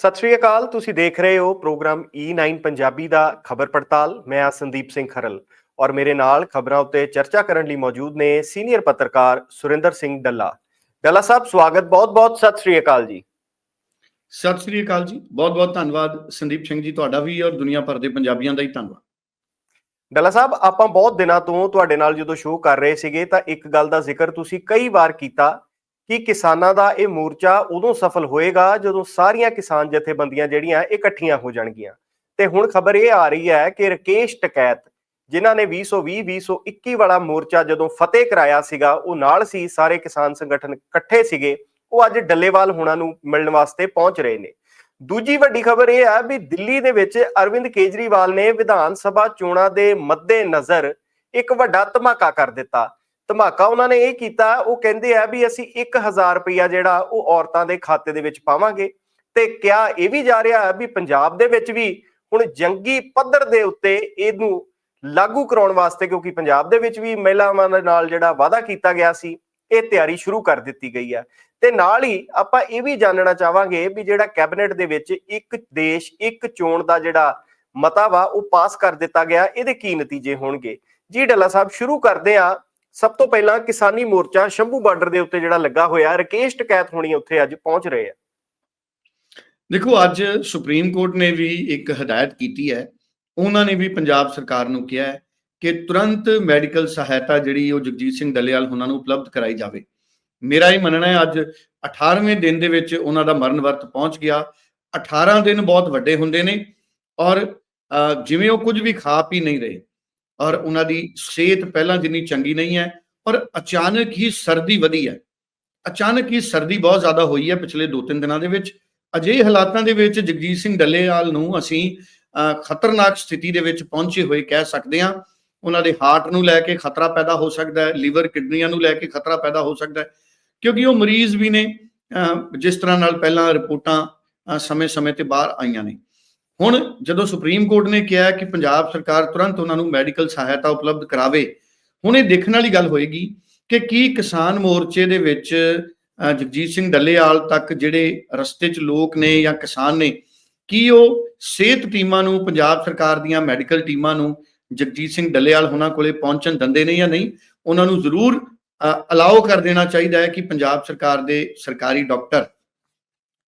ਸਤਿ ਸ਼੍ਰੀ ਅਕਾਲ ਤੁਸੀਂ ਦੇਖ ਰਹੇ ਹੋ ਪ੍ਰੋਗਰਾਮ E9 ਪੰਜਾਬੀ ਦਾ ਖਬਰ ਪੜਤਾਲ। ਮੈਂ ਆ ਸੰਦੀਪ ਸਿੰਘ ਖਰਲ ਔਰ ਮੇਰੇ ਨਾਲ ਖਬਰਾਂ ਉੱਤੇ ਚਰਚਾ ਕਰਨ ਲਈ ਮੌਜੂਦ ਨੇ ਸੀਨੀਅਰ ਪੱਤਰਕਾਰ ਸੁਰਿੰਦਰ ਸਿੰਘ ਡੱਲਾ। ਡੱਲਾ ਸਾਹਿਬ ਸਵਾਗਤ ਬਹੁਤ-ਬਹੁਤ ਸਤਿ ਸ਼੍ਰੀ ਅਕਾਲ ਜੀ। ਸਤਿ ਸ੍ਰੀ ਅਕਾਲ ਜੀ ਬਹੁਤ ਬਹੁਤ ਧੰਨਵਾਦ ਸੰਦੀਪ ਸਿੰਘ ਜੀ ਤੁਹਾਡਾ ਵੀ ਔਰ ਦੁਨੀਆ ਭਰ ਦੇ ਪੰਜਾਬੀਆਂ ਦਾ ਹੀ ਧੰਨਵਾਦ। ਡੱਲਾ ਸਾਹਿਬ ਆਪਾਂ ਬਹੁਤ ਦਿਨਾਂ ਤੋਂ ਤੁਹਾਡੇ ਨਾਲ ਜਦੋਂ ਸ਼ੋਅ ਕਰ ਰਹੇ ਸੀਗੇ ਤਾਂ ਇੱਕ ਗੱਲ ਦਾ ਜ਼ਿਕਰ ਤੁਸੀਂ ਕਈ ਵਾਰ ਕੀਤਾ ਕਿ ਕਿਸਾਨਾਂ ਦਾ ਇਹ ਮੋਰਚਾ ਉਦੋਂ ਸਫਲ ਹੋਏਗਾ ਜਦੋਂ ਸਾਰੀਆਂ ਕਿਸਾਨ ਜਥੇਬੰਦੀਆਂ ਜਿਹੜੀਆਂ ਇਕੱਠੀਆਂ ਹੋ ਜਾਣਗੀਆਂ। ਤੇ ਹੁਣ ਖਬਰ ਇਹ ਆ ਰਹੀ ਹੈ ਕਿ ਰਕੇਸ਼ ਟਕੈਤ, ਜਿਨ੍ਹਾਂ ਨੇ 2020 2021 ਵਾਲਾ ਮੋਰਚਾ ਜਦੋਂ ਫਤਿਹ ਕਰਾਇਆ ਸੀਗਾ, ਉਹ ਨਾਲ ਸੀ, ਸਾਰੇ ਕਿਸਾਨ ਸੰਗਠਨ ਇਕੱਠੇ ਸੀਗੇ, ਉਹ ਅੱਜ ਡੱਲੇਵਾਲ ਹੋਣਾ ਨੂੰ ਮਿਲਣ ਵਾਸਤੇ ਪਹੁੰਚ ਰਹੇ ਨੇ। ਦੂਜੀ ਵੱਡੀ ਖਬਰ ਇਹ ਹੈ ਵੀ ਦਿੱਲੀ ਦੇ ਵਿੱਚ ਅਰਵਿੰਦ ਕੇਜਰੀਵਾਲ ਨੇ ਵਿਧਾਨ ਸਭਾ ਚੋਣਾਂ ਦੇ ਮੱਦੇ ਨਜ਼ਰ ਇੱਕ ਵੱਡਾ ਧਮਾਕਾ ਕਰ ਦਿੱਤਾ। ਧਮਾਕਾ ਉਹਨਾਂ ਨੇ ਇਹ ਕੀਤਾ, ਉਹ ਕਹਿੰਦੇ ਆ ਵੀ ਅਸੀਂ 1000 ਰੁਪਇਆ ਜਿਹੜਾ ਉਹ ਔਰਤਾਂ ਦੇ ਖਾਤੇ ਦੇ ਵਿੱਚ ਪਾਵਾਂਗੇ। ਤੇ ਕਿਹਾ ਇਹ ਵੀ ਜਾ ਰਿਹਾ ਵੀ ਪੰਜਾਬ ਦੇ ਵਿੱਚ ਵੀ ਹੁਣ ਜੰਗੀ ਪੱਧਰ ਦੇ ਉੱਤੇ ਇਹਨੂੰ ਲਾਗੂ ਕਰਾਉਣ ਵਾਸਤੇ ਕਿਉਂਕਿ ਪੰਜਾਬ ਦੇ ਵਿੱਚ ਵੀ ਮਹਿਲਾਵਾਂ ਦੇ ਨਾਲ ਜਿਹੜਾ ਵਾਅਦਾ ਕੀਤਾ ਗਿਆ ਸੀ, ਇਹ ਤਿਆਰੀ ਸ਼ੁਰੂ ਕਰ ਦਿੱਤੀ ਗਈ ਹੈ ਤੇ ਨਾਲ ਹੀ ਆਪਾਂ ਇਹ ਵੀ ਜਾਣਨਾ ਚਾਹਾਂਗੇ ਵੀ ਜਿਹੜਾ ਕੈਬਨਿਟ ਦੇ ਵਿੱਚ ਇੱਕ ਦੇਸ਼, ਇੱਕ ਚੋਣ ਦਾ ਜਿਹੜਾ ਮਤਾ ਵਾ ਉਹ ਪਾਸ ਕਰ ਦਿੱਤਾ ਗਿਆ, ਇਹਦੇ ਕੀ ਨਤੀਜੇ ਹੋਣਗੇ? ਜੀ, ਡੱਲਾ ਸਾਹਿਬ, ਸ਼ੁਰੂ ਕਰਦੇ ਆ ਸਭ ਤੋਂ ਪਹਿਲਾਂ ਕਿਸਾਨੀ ਮੋਰਚਾ ਸ਼ੰਭੂ ਬਾਰਡਰ ਦੇ ਉੱਤੇ ਜਿਹੜਾ ਲੱਗਾ ਹੋਇਆ, ਰਕੇਸ਼ ਟਕੈਤ ਹੋਣੀ ਉੱਥੇ ਅੱਜ ਪਹੁੰਚ ਰਹੇ ਆ। ਦੇਖੋ, ਅੱਜ ਸੁਪਰੀਮ ਕੋਰਟ ਨੇ ਵੀ ਇੱਕ ਹਦਾਇਤ ਕੀਤੀ ਹੈ। ਉਹਨਾਂ ਨੇ ਵੀ ਪੰਜਾਬ ਸਰਕਾਰ ਨੂੰ ਕਿਹਾ ਹੈ ਕਿ ਤੁਰੰਤ ਮੈਡੀਕਲ ਸਹਾਇਤਾ ਜਿਹੜੀ ਉਹ ਜਗਜੀਤ ਸਿੰਘ ਡੱਲੇਵਾਲ ਉਹਨਾਂ ਨੂੰ ਉਪਲਬਧ ਕਰਾਈ ਜਾਵੇ। ਮੇਰਾ ਇਹ ਮੰਨਣਾ ਹੈ, ਅੱਜ 18ਵੇਂ ਦਿਨ ਦੇ ਵਿੱਚ ਉਹਨਾਂ ਦਾ ਮਰਨ ਵਰਤ ਪਹੁੰਚ ਗਿਆ। 18 ਦਿਨ ਬਹੁਤ ਵੱਡੇ ਹੁੰਦੇ ਨੇ ਔਰ ਜਿਵੇਂ ਉਹ ਕੁਝ ਵੀ ਖਾ ਪੀ ਨਹੀਂ ਰਹੇ ਔਰ ਉਹਨਾਂ ਦੀ ਸਿਹਤ ਪਹਿਲਾਂ ਜਿੰਨੀ ਚੰਗੀ ਨਹੀਂ ਹੈ ਔਰ ਅਚਾਨਕ ਹੀ ਸਰਦੀ ਵਧੀ ਹੈ। ਅਚਾਨਕ ਹੀ ਸਰਦੀ ਬਹੁਤ ਜ਼ਿਆਦਾ ਹੋਈ ਹੈ ਪਿਛਲੇ 2-3 ਦਿਨਾਂ ਦੇ ਵਿੱਚ। ਅਜਿਹੇ ਹਾਲਾਤਾਂ ਦੇ ਵਿੱਚ ਜਗਜੀਤ ਸਿੰਘ ਡੱਲੇਵਾਲ ਨੂੰ ਅਸੀਂ ਖਤਰਨਾਕ ਸਥਿਤੀ ਦੇ ਵਿੱਚ ਪਹੁੰਚੇ ਹੋਏ ਕਹਿ ਸਕਦੇ ਹਾਂ। ਉਹਨਾਂ ਦੇ ਹਾਰਟ ਨੂੰ ਲੈ ਕੇ ਖਤਰਾ ਪੈਦਾ ਹੋ ਸਕਦਾ ਹੈ, ਲੀਵਰ ਕਿਡਨੀਆਂ ਨੂੰ ਲੈ ਕੇ ਖਤਰਾ ਪੈਦਾ ਹੋ ਸਕਦਾ ਹੈ, ਕਿਉਂਕਿ ਉਹ ਮਰੀਜ਼ ਵੀ ਨੇ ਜਿਸ ਤਰ੍ਹਾਂ ਨਾਲ ਪਹਿਲਾਂ ਰਿਪੋਰਟਾਂ ਸਮੇਂ-ਸਮੇਂ ਤੇ ਬਾਹਰ ਆਈਆਂ ਨੇ। ਹੁਣ ਜਦੋਂ ਸੁਪਰੀਮ ਕੋਰਟ ਨੇ ਕਿਹਾ ਕਿ ਪੰਜਾਬ ਸਰਕਾਰ ਤੁਰੰਤ ਉਹਨਾਂ ਨੂੰ ਮੈਡੀਕਲ ਸਹਾਇਤਾ ਉਪਲਬਧ ਕਰਾਵੇ, ਹੁਣ ਇਹ ਦੇਖਣ ਵਾਲੀ ਗੱਲ ਹੋਏਗੀ ਕਿ ਕੀ ਕਿਸਾਨ ਮੋਰਚੇ ਦੇ ਵਿੱਚ ਜਗਜੀਤ ਸਿੰਘ ਡੱਲੇਵਾਲ ਤੱਕ ਜਿਹੜੇ ਰਸਤੇ 'ਚ ਲੋਕ ਨੇ ਜਾਂ ਕਿਸਾਨ ਨੇ, ਕੀ ਉਹ ਸਿਹਤ ਟੀਮਾਂ ਨੂੰ, ਪੰਜਾਬ ਸਰਕਾਰ ਦੀਆਂ ਮੈਡੀਕਲ ਟੀਮਾਂ ਨੂੰ ਜਗਜੀਤ ਸਿੰਘ ਡੱਲੇਵਾਲ ਉਹਨਾਂ ਕੋਲੇ ਪਹੁੰਚਣ ਦਿੰਦੇ ਨੇ ਜਾਂ ਨਹੀਂ, ਉਹਨਾਂ ਨੂੰ ਜ਼ਰੂਰ ਅਲਾਉ ਕਰ ਦੇਣਾ ਚਾਹੀਦਾ ਹੈ ਕਿ ਪੰਜਾਬ ਸਰਕਾਰ ਦੇ ਸਰਕਾਰੀ ਡਾਕਟਰ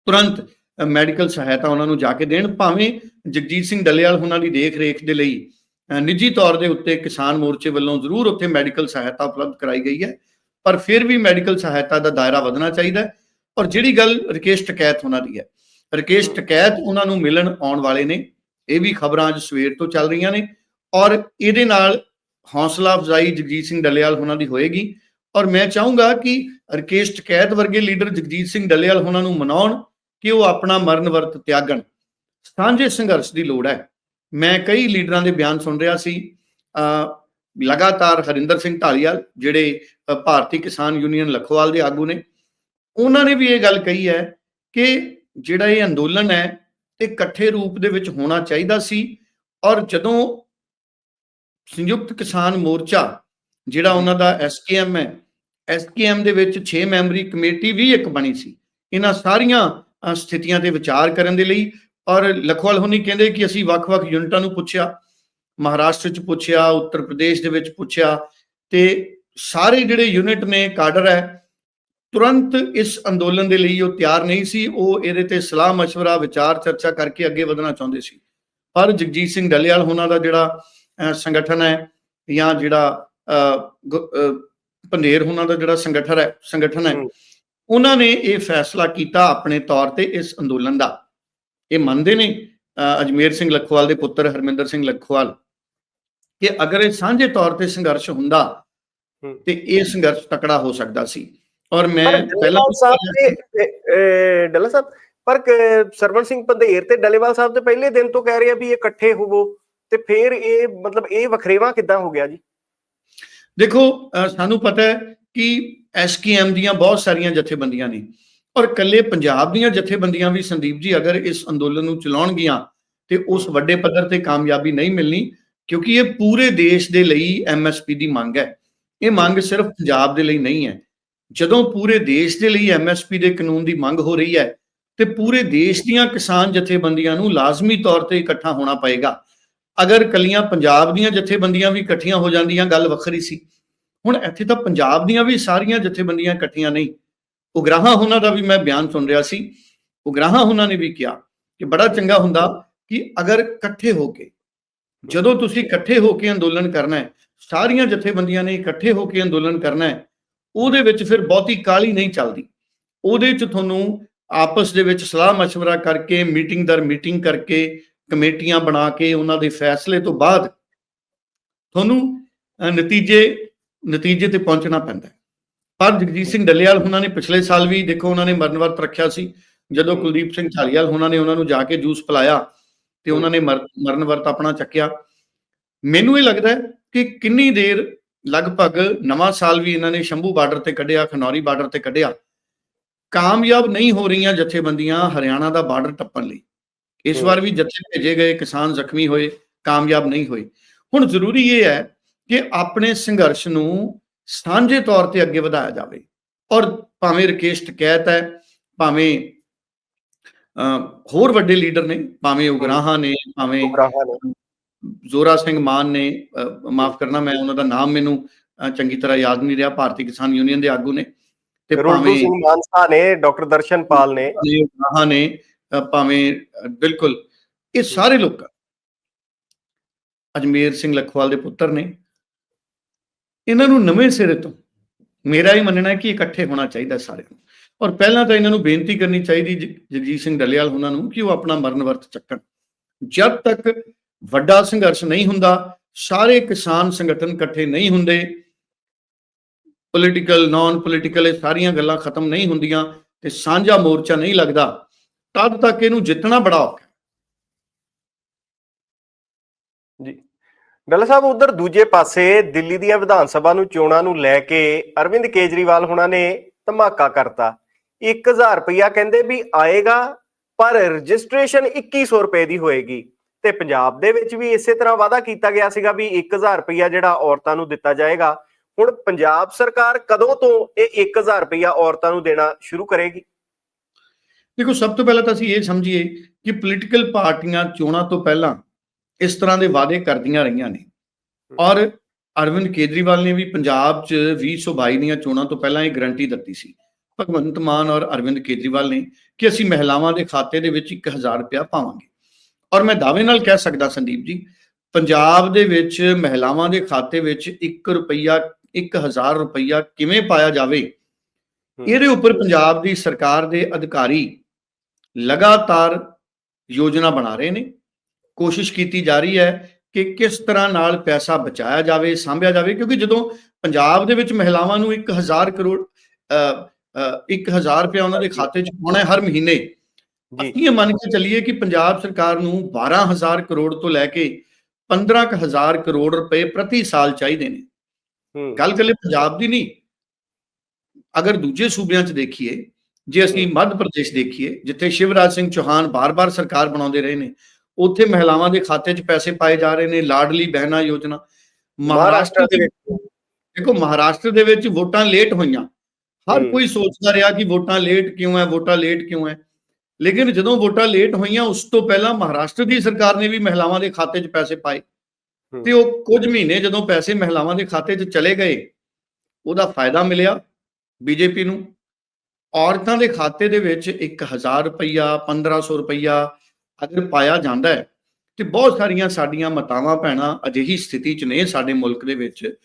ਤੁਰੰਤ ਮੈਡੀਕਲ ਸਹਾਇਤਾ ਉਹਨਾਂ ਨੂੰ ਜਾ ਕੇ ਦੇਣ, ਭਾਵੇਂ ਜਗਜੀਤ ਸਿੰਘ ਡੱਲੇਵਾਲ ਉਹਨਾਂ ਦੀ ਦੇਖ ਰੇਖ ਦੇ ਲਈ ਨਿੱਜੀ ਤੌਰ ਦੇ ਉੱਤੇ ਕਿਸਾਨ ਮੋਰਚੇ ਵੱਲੋਂ ਜ਼ਰੂਰ ਉੱਥੇ ਮੈਡੀਕਲ ਸਹਾਇਤਾ ਉਪਲਬਧ ਕਰਾਈ ਗਈ ਹੈ, ਪਰ ਫਿਰ ਵੀ ਮੈਡੀਕਲ ਸਹਾਇਤਾ ਦਾ ਦਾਇਰਾ ਵਧਣਾ ਚਾਹੀਦਾ ਹੈ ਔਰ ਜਿਹੜੀ ਗੱਲ ਰਕੇਸ਼ ਟਕੈਤ ਉਹਨਾਂ ਦੀ ਹੈ, ਰਕੇਸ਼ ਟਕੈਤ ਉਹਨਾਂ ਨੂੰ ਮਿਲਣ ਆਉਣ ਵਾਲੇ ਨੇ, ਇਹ ਵੀ ਖਬਰਾਂ ਅੱਜ ਸਵੇਰ ਤੋਂ ਚੱਲ ਰਹੀਆਂ ਨੇ ਔਰ ਇਹਦੇ ਨਾਲ ਹੌਸਲਾ ਅਫਜ਼ਾਈ ਜਗਜੀਤ ਸਿੰਘ ਡੱਲੇਵਾਲ ਉਹਨਾਂ ਦੀ ਹੋਏਗੀ ਔਰ ਮੈਂ ਚਾਹੂੰਗਾ ਕਿ ਰਕੇਸ਼ ਟਕੈਤ ਵਰਗੇ ਲੀਡਰ ਜਗਜੀਤ ਸਿੰਘ ਡੱਲੇਵਾਲ ਉਹਨਾਂ ਨੂੰ ਮਨਾਉਣ ਕਿ ਉਹ ਆਪਣਾ ਮਰਨ ਵਰਤ ਤਿਆਗਣ। ਸਾਂਝੇ ਸੰਘਰਸ਼ ਦੀ ਲੋੜ ਹੈ। ਮੈਂ ਕਈ ਲੀਡਰਾਂ ਦੇ ਬਿਆਨ ਸੁਣ ਰਿਹਾ ਸੀ। ਲਗਾਤਾਰ ਹਰਿੰਦਰ ਸਿੰਘ ਢਾਲੀਵਾਲ, ਜਿਹੜੇ ਭਾਰਤੀ ਕਿਸਾਨ ਯੂਨੀਅਨ ਲਖੋਵਾਲ ਦੇ ਆਗੂ ਨੇ, ਉਹਨਾਂ ਨੇ ਵੀ ਇਹ ਗੱਲ ਕਹੀ ਹੈ ਕਿ ਜਿਹੜਾ ਇਹ ਅੰਦੋਲਨ ਹੈ ਤੇ ਇਕੱਠੇ ਰੂਪ ਦੇ ਵਿੱਚ ਹੋਣਾ ਚਾਹੀਦਾ ਸੀ ਔਰ ਜਦੋਂ ਸੰਯੁਕਤ ਕਿਸਾਨ ਮੋਰਚਾ, ਜਿਹੜਾ ਉਹਨਾਂ ਦਾ ਐਸਕੇਐਮ ਹੈ ਐਸਕੇਐਮ ਦੇ ਵਿੱਚ 6 ਮੈਂਬਰੀ ਕਮੇਟੀ ਵੀ ਇੱਕ ਬਣੀ ਸੀ। ਇਹਨਾਂ ਸਾਰੀਆਂ ਸਥਿਤੀਆਂ ਤੇ ਵਿਚਾਰ ਕਰਨ ਦੇ ਲਈ। ਔਰ ਲਖਵਾਲ ਹੁਣੀ ਕਹਿੰਦੇ ਕਿ ਅਸੀਂ ਵੱਖ-ਵੱਖ ਯੂਨਿਟਾਂ ਨੂੰ ਪੁੱਛਿਆ, ਮਹਾਰਾਸ਼ਟਰ ਚ ਪੁੱਛਿਆ, ਉੱਤਰ ਪ੍ਰਦੇਸ਼ ਦੇ ਵਿੱਚ ਪੁੱਛਿਆ ਤੇ ਸਾਰੇ ਜਿਹੜੇ ਯੂਨਿਟ ਨੇ, ਕਾਡਰ ਹੈ, ਤੁਰੰਤ ਇਸ ਅੰਦੋਲਨ ਦੇ ਲਈ ਉਹ ਤਿਆਰ ਨਹੀਂ ਸੀ। ਉਹ ਇਹਦੇ ਤੇ ਸਲਾਹ مشਵਰਾ ਵਿਚਾਰ ਚਰਚਾ ਕਰਕੇ ਅੱਗੇ ਵਧਣਾ ਚਾਹੁੰਦੇ ਸੀ। ਪਰ ਜਗਜੀਤ ਸਿੰਘ ਡੱਲੇਵਾਲ ਹੋਣਾ ਦਾ ਜਿਹੜਾ ਸੰਗਠਨ ਹੈ ਜਾਂ ਜਿਹੜਾ ਪੰਡੇਰ ਹੋਣਾ ਦਾ ਜਿਹੜਾ ਸੰਗਠਨ ਹੈ ਸੰਗਠਨ ਹੈ। ਉਹਨਾਂ ਨੇ ਇਹ ਫੈਸਲਾ ਕੀਤਾ ਆਪਣੇ ਤੌਰ ਤੇ ਇਸ ਅੰਦੋਲਨ ਦਾ। ਇਹ ਮੰਨਦੇ ਨੇ ਅਜਮੇਰ ਸਿੰਘ ਲਖਵਾਲ ਦੇ ਪੁੱਤਰ ਹਰਮਿੰਦਰ ਸਿੰਘ ਲਖਵਾਲ ਕਿ ਅਗਰ ਇਹ ਸਾਂਝੇ ਤੌਰ ਤੇ ਸੰਘਰਸ਼ ਹੁੰਦਾ ਤੇ ਇਹ ਸੰਘਰਸ਼ ਤਕੜਾ ਹੋ ਸਕਦਾ ਸੀ। ਔਰ ਮੈਂ ਪਹਿਲਾਂ ਸਾਹਿਬ ਤੇ ਡੱਲਾ ਸਾਹਿਬ ਪਰ ਸਰਵਣ ਸਿੰਘ ਪੰਧੇਰ ਤੇ ਡੱਲੇਵਾਲ ਸਾਹਿਬ ਦੇ ਪਹਿਲੇ ਦਿਨ ਤੋਂ ਕਹਿ ਰਹੇ ਆ ਵੀ ਇਹ ਇਕੱਠੇ ਹੋਵੋ ਤੇ ਫਿਰ ਇਹ ਮਤਲਬ ਇਹ ਵਖਰੇਵਾ ਕਿੱਦਾਂ ਹੋ ਗਿਆ ਜੀ? ਦੇਖੋ ਸਾਨੂੰ ਪਤਾ ਹੈ ਕਿ ਐਸਕੇਐਮ ਦੀਆਂ ਬਹੁਤ ਸਾਰੀਆਂ ਜਥੇਬੰਦੀਆਂ ਨੇ। ਔਰ ਇਕੱਲੇ ਪੰਜਾਬ ਦੀਆਂ ਜਥੇਬੰਦੀਆਂ ਵੀ ਸੰਦੀਪ ਜੀ, ਅਗਰ ਇਸ ਅੰਦੋਲਨ ਨੂੰ ਚਲਾਉਣਗੀਆਂ, ਤੇ ਉਸ ਵੱਡੇ ਪੱਧਰ ਤੇ ਕਾਮਯਾਬੀ ਨਹੀਂ ਮਿਲਣੀ, ਕਿਉਂਕਿ ਇਹ ਪੂਰੇ ਦੇਸ਼ ਦੇ ਲਈ ਐਮਐਸਪੀ ਦੀ ਮੰਗ ਹੈ। ਇਹ ਮੰਗ ਸਿਰਫ ਪੰਜਾਬ ਦੇ ਲਈ ਨਹੀਂ ਹੈ। ਜਦੋਂ ਪੂਰੇ ਦੇਸ਼ ਦੇ ਲਈ ਐਮਐਸਪੀ ਦੇ ਕਾਨੂੰਨ ਦੀ ਮੰਗ ਹੋ ਰਹੀ ਹੈ, ਤੇ ਪੂਰੇ ਦੇਸ਼ ਦੀਆਂ ਕਿਸਾਨ ਜਥੇਬੰਦੀਆਂ ਨੂੰ ਲਾਜ਼ਮੀ ਤੌਰ ਤੇ ਇਕੱਠਾ ਹੋਣਾ ਪਏਗਾ। ਅਗਰ ਕੱਲੀਆਂ ਪੰਜਾਬ ਦੀਆਂ ਜਥੇਬੰਦੀਆਂ ਵੀ ਇਕੱਠੀਆਂ ਹੋ ਜਾਂਦੀਆਂ, ਗੱਲ ਵੱਖਰੀ ਸੀ। ਹੁਣ ਇੱਥੇ ਤਾਂ ਪੰਜਾਬ ਦੀਆਂ ਵੀ ਸਾਰੀਆਂ ਜਥੇਬੰਦੀਆਂ ਇਕੱਠੀਆਂ ਨਹੀਂ ਉਗਰਾਹਾਂ ਉਹਨਾਂ ਦਾ ਵੀ ਮੈਂ ਬਿਆਨ ਸੁਣ ਰਿਹਾ ਸੀ ਉਗਰਾਹਾਂ ਉਹਨਾਂ ਨੇ ਵੀ ਕਿਹਾ ਕਿ ਬੜਾ ਚੰਗਾ ਹੁੰਦਾ ਕਿ ਅਗਰ ਇਕੱਠੇ ਹੋ ਕੇ ਜਦੋਂ ਤੁਸੀਂ ਇਕੱਠੇ ਹੋ ਕੇ ਅੰਦੋਲਨ ਕਰਨਾ ਹੈ ਸਾਰੀਆਂ ਜਥੇਬੰਦੀਆਂ ਨੇ ਇਕੱਠੇ ਹੋ ਕੇ ਅੰਦੋਲਨ ਕਰਨਾ ਹੈ ਉਹਦੇ ਵਿੱਚ ਫਿਰ ਬਹੁਤੀ ਕਾਲੀ ਨਹੀਂ ਚੱਲਦੀ ਉਹਦੇ ਚ ਤੁਹਾਨੂੰ ਆਪਸ ਦੇ ਵਿੱਚ ਸਲਾਹ مشورہ ਕਰਕੇ ਮੀਟਿੰਗ ਦਰ ਮੀਟਿੰਗ ਕਰਕੇ ਕਮੇਟੀਆਂ ਬਣਾ ਕੇ ਉਹਨਾਂ ਦੇ ਫੈਸਲੇ ਤੋਂ ਬਾਅਦ ਤੁਹਾਨੂੰ ਅਹ, ਨਤੀਜੇ ਨਤੀਜੇ ਤੇ ਪਹੁੰਚਣਾ ਪੈਂਦਾ ਪਰ ਜਗਜੀਤ ਸਿੰਘ ਡੱਲੇਵਾਲ ਉਹਨਾਂ ਨੇ ਪਿਛਲੇ ਸਾਲ ਵੀ ਦੇਖੋ ਉਹਨਾਂ ਨੇ ਮਰਨ ਵਰਤ ਰੱਖਿਆ ਸੀ। ਜਦੋਂ ਕੁਲਦੀਪ ਸਿੰਘ ਝਾਲੀਵਾਲ ਉਹਨਾਂ ਨੇ ਉਹਨਾਂ ਨੂੰ ਜਾ ਕੇ ਜੂਸ ਪਿਲਾਇਆ ਤੇ ਉਹਨਾਂ ਨੇ ਮਰ- ਮਰਨ ਵਰਤ ਆਪਣਾ ਚੱਕਿਆ। ਮੈਨੂੰ ਇਹ ਲੱਗਦਾ ਹੈ ਕਿ ਕਿੰਨੀ ਦੇਰ ਲਗਭਗ ਨਵਾਂ ਸਾਲ ਵੀ ਇਹਨਾਂ ਨੇ ਸ਼ੰਭੂ ਬਾਰਡਰ ਤੇ ਕੱਢਿਆ, ਖਨੌਰੀ ਬਾਰਡਰ ਤੇ ਕੱਢਿਆ। ਕਾਮਯਾਬ ਨਹੀਂ ਹੋ ਰਹੀਆਂ ਜਥੇਬੰਦੀਆਂ ਹਰਿਆਣਾ ਦਾ ਬਾਰਡਰ ਟੱਪਣ ਲਈ। ਇਸ ਵਾਰ ਵੀ ਜਥੇ ਭੇਜੇ ਗਏ ਕਿਸਾਨ ਜ਼ਖਮੀ ਹੋਏ, ਕਾਮਯਾਬ ਨਹੀਂ ਹੋਏ। ਹੁਣ ਜ਼ਰੂਰੀ ਇਹ ਹੈ ਕਿ ਆਪਣੇ ਸੰਘਰਸ਼ ਨੂੰ ਸਾਂਝੇ ਤੌਰ ਤੇ ਅੱਗੇ ਵਧਾਇਆ ਜਾਵੇ। ਔਰ ਭਾਵੇਂ ਰਕੇਸ਼ ਟਕੈਤ ਹੈ ਭਾਵੇਂ ਹੋਰ ਵੱਡੇ ਲੀਡਰ ਨੇ ਭਾਵੇਂ ਉਗਰਾਹਾਂ ਨੇ ਭਾਵੇਂ ਜ਼ੋਰਾ ਸਿੰਘ ਮਾਨ ਨੇ ਮਾਫ ਕਰਨਾ ਮੈਂ ਉਹਨਾਂ ਦਾ ਨਾਮ ਮੈਨੂੰ ਚੰਗੀ ਤਰ੍ਹਾਂ ਯਾਦ ਨਹੀਂ ਰਿਹਾ ਭਾਰਤੀ ਕਿਸਾਨ ਯੂਨੀਅਨ ਦੇ ਆਗੂ ਨੇ ਤੇ ਭਾਵੇਂ ਸਿੰਘ ਮਾਨਸਾ ਨੇ ਡਾਕਟਰ ਦਰਸ਼ਨਪਾਲ ਨੇ। ਉਗਰਾਹਾਂ ਨੇ ਭਾਵੇਂ ਬਿਲਕੁਲ ਇਹ ਸਾਰੇ ਲੋਕ ਅਜਮੇਰ ਸਿੰਘ ਲਖਵਾਲ ਦੇ ਪੁੱਤਰ ਨੇ ਇਹਨਾਂ ਨੂੰ ਨਵੇਂ ਸਿਰੇ ਤੋਂ। ਮੇਰਾ ਹੀ ਮੰਨਣਾ ਹੈ ਕਿ ਇਕੱਠੇ ਹੋਣਾ ਚਾਹੀਦਾ ਸਾਰਿਆਂ ਨੂੰ। ਔਰ ਪਹਿਲਾਂ ਤਾਂ ਇਹਨਾਂ ਨੂੰ ਬੇਨਤੀ ਕਰਨੀ ਚਾਹੀਦੀ ਜ- ਜਗਜੀਤ ਸਿੰਘ ਡੱਲੇਵਾਲ ਉਹਨਾਂ ਨੂੰ ਕਿ ਉਹ ਆਪਣਾ ਮਰਨ ਵਰਤ ਚੱਕਣ। ਜਦ ਤੱਕ ਵੱਡਾ ਸੰਘਰਸ਼ ਨਹੀਂ ਹੁੰਦਾ, ਸਾਰੇ ਕਿਸਾਨ ਸੰਗਠਨ ਇਕੱਠੇ ਨਹੀਂ ਹੁੰਦੇ ਪੋਲੀਟੀਕਲ ਨਾਨ ਪੋਲੀਟੀਕਲ ਇਹ ਸਾਰੀਆਂ ਗੱਲਾਂ ਖਤਮ ਨਹੀਂ ਹੁੰਦੀਆਂ ਤੇ ਸਾਂਝਾ ਮੋਰਚਾ ਨਹੀਂ ਲੱਗਦਾ, ਤਦ ਤੱਕ ਇਹਨੂੰ ਜਿੱਤਣਾ ਬੜਾ ਔਖਾ ਜੀ। ਗੱਲ ਸਾਹਿਬ, ਉਧਰ ਦੂਜੇ ਪਾਸੇ ਦਿੱਲੀ ਦੀਆਂ ਵਿਧਾਨ ਸਭਾ ਨੂੰ, ਚੋਣਾਂ ਨੂੰ ਲੈ ਕੇ ਅਰਵਿੰਦ ਕੇਜਰੀਵਾਲ ਹੁਣਾਂ ਨੇ ਧਮਾਕਾ ਕਰਤਾ। 1000 ਰੁਪਇਆ ਕਹਿੰਦੇ ਵੀ ਆਏਗਾ, ਪਰ ਰਜਿਸਟ੍ਰੇਸ਼ਨ 2100 ਰੁਪਏ ਦੀ ਹੋਏਗੀ। ਤੇ ਪੰਜਾਬ ਦੇ ਵਿੱਚ ਵੀ ਇਸੇ ਤਰ੍ਹਾਂ ਵਾਅਦਾ ਕੀਤਾ ਗਿਆ ਸੀਗਾ ਵੀ 1000 ਰੁਪਇਆ ਜਿਹੜਾ ਔਰਤਾਂ ਨੂੰ ਦਿੱਤਾ ਜਾਏਗਾ। ਹੁਣ ਪੰਜਾਬ ਸਰਕਾਰ ਕਦੋਂ ਤੋਂ ਇਹ 1000 ਰੁਪਇਆ ਔਰਤਾਂ ਨੂੰ ਦੇਣਾ ਸ਼ੁਰੂ ਕਰੇਗੀ? ਦੇਖੋ, ਸਭ ਤੋਂ ਪਹਿਲਾਂ ਤਾਂ ਅਸੀਂ ਇਹ ਸਮਝੀਏ ਕਿ ਪੋਲੀਟੀਕਲ ਪਾਰਟੀਆਂ ਚੋਣਾਂ ਤੋਂ ਪਹਿਲਾਂ ਇਸ ਤਰ੍ਹਾਂ ਦੇ ਵਾਅਦੇ ਕਰਦੀਆਂ ਰਹੀਆਂ ਨੇ। ਔਰ ਅਰਵਿੰਦ ਕੇਜਰੀਵਾਲ ਨੇ ਵੀ ਪੰਜਾਬ 'ਚ 2022 ਦੀਆਂ ਚੋਣਾਂ ਤੋਂ ਪਹਿਲਾਂ ਇਹ ਗਰੰਟੀ ਦਿੱਤੀ ਸੀ। ਭਗਵੰਤ ਮਾਨ ਔਰ ਅਰਵਿੰਦ ਕੇਜਰੀਵਾਲ ਨੇ ਕਿ ਅਸੀਂ ਮਹਿਲਾਵਾਂ ਦੇ ਖਾਤੇ ਦੇ ਵਿੱਚ 1000 ਰੁਪਇਆ ਪਾਵਾਂਗੇ। ਔਰ ਮੈਂ ਦਾਅਵੇ ਨਾਲ ਕਹਿ ਸਕਦਾ ਸੰਦੀਪ ਜੀ ਪੰਜਾਬ ਦੇ ਵਿੱਚ ਮਹਿਲਾਵਾਂ ਦੇ ਖਾਤੇ ਵਿੱਚ 1 ਰੁਪਈਆ 1000 ਰੁਪਈਆ ਕਿਵੇਂ ਪਾਇਆ ਜਾਵੇ? ਇਹਦੇ ਉੱਪਰ ਪੰਜਾਬ ਦੀ ਸਰਕਾਰ ਦੇ ਅਧਿਕਾਰੀ ਲਗਾਤਾਰ ਯੋਜਨਾ ਬਣਾ ਰਹੇ ਨੇ। ਕੋਸ਼ਿਸ਼ ਕੀਤੀ ਜਾ ਰਹੀ ਹੈ ਕਿ ਕਿਸ ਤਰ੍ਹਾਂ ਨਾਲ ਪੈਸਾ ਬਚਾਇਆ ਜਾਵੇ ਸਾਂਭਿਆ ਜਾਵੇ ਕਿਉਂਕਿ ਜਦੋਂ ਪੰਜਾਬ ਦੇ ਵਿੱਚ ਮਹਿਲਾਵਾਂ ਨੂੰ 1000 ਕਰੋੜ ਅ, ਅ, 1000 ਰੁਪਏ ਉਹਨਾਂ ਦੇ ਖਾਤੇ 'ਚ ਪਾਉਣਾ ਹੈ ਹਰ ਮਹੀਨੇ ਜੀ। ਅਸੀਂ ਇਹ ਮੰਨ ਕੇ ਚੱਲੀਏ ਕਿ ਪੰਜਾਬ ਸਰਕਾਰ ਨੂੰ 12000 ਕਰੋੜ ਤੋਂ ਲੈ ਕੇ 15000 ਕਰੋੜ ਰੁਪਏ ਪ੍ਰਤੀ ਸਾਲ ਚਾਹੀਦੇ ਨੇ। ਗੱਲ ਕੱਲੇ ਪੰਜਾਬ ਦੀ ਨਹੀਂ ਅਗਰ ਦੂਜੇ ਸੂਬਿਆਂ 'ਚ ਦੇਖੀਏ ਜੇ ਅਸੀਂ ਮੱਧ ਪ੍ਰਦੇਸ਼ ਦੇਖੀਏ ਜਿੱਥੇ ਸ਼ਿਵਰਾਜ ਸਿੰਘ ਚੌਹਾਨ ਬਾਰ-ਬਾਰ ਸਰਕਾਰ ਬਣਾਉਂਦੇ ਰਹੇ ਨੇ ਉੱਥੇ ਮਹਿਲਾਵਾਂ ਦੇ ਖਾਤੇ 'ਚ ਪੈਸੇ ਪਾਏ ਜਾ ਰਹੇ ਨੇ ਲਾਡਲੀ ਬਹਿਨਾ ਯੋਜਨਾ। ਮਹਾਰਾਸ਼ਟਰ ਦੇ ਵਿੱਚ ਦੇਖੋ ਮਹਾਰਾਸ਼ਟਰ ਦੇ ਵਿੱਚ ਵੋਟਾਂ ਲੇਟ ਹੋਈਆਂ। ਹਰ। ਕੋਈ ਸੋਚਦਾ ਰਿਹਾ ਕਿ ਵੋਟਾਂ ਲੇਟ ਕਿਉਂ ਹੈ ਵੋਟਾਂ ਲੇਟ ਕਿਉਂ ਹੈ ਲੇਕਿਨ ਜਦੋਂ ਵੋਟਾਂ ਲੇਟ ਹੋਈਆਂ ਉਸ ਤੋਂ ਪਹਿਲਾਂ ਮਹਾਰਾਸ਼ਟਰ ਦੀ ਸਰਕਾਰ ਨੇ ਵੀ ਮਹਿਲਾਵਾਂ ਦੇ ਖਾਤੇ 'ਚ ਪੈਸੇ ਪਾਏ। ਤੇ ਉਹ ਕੁਝ ਮਹੀਨੇ ਜਦੋਂ ਪੈਸੇ ਮਹਿਲਾਵਾਂ ਦੇ ਖਾਤੇ 'ਚ ਚਲੇ ਗਏ ਉਹਦਾ ਫਾਇਦਾ ਮਿਲਿਆ ਬੀਜੇਪੀ ਨੂੰ। ਔਰਤਾਂ ਦੇ ਖਾਤੇ ਦੇ ਵਿੱਚ 1000 ਰੁਪਈਆ 1500 ਰੁਪਈਆ ਅਗਰ ਪਾਇਆ ਜਾਂਦਾ ਹੈ ਤੇ ਬਹੁਤ ਸਾਰੀਆਂ ਸਾਡੀਆਂ ਮਾਤਾਵਾਂ ਭੈਣਾਂ ਅਜਿਹੀ ਸਥਿਤੀ 'ਚ ਨੇ ਸਾਡੇ ਮੁਲਕ ਦੇ ਵਿੱਚ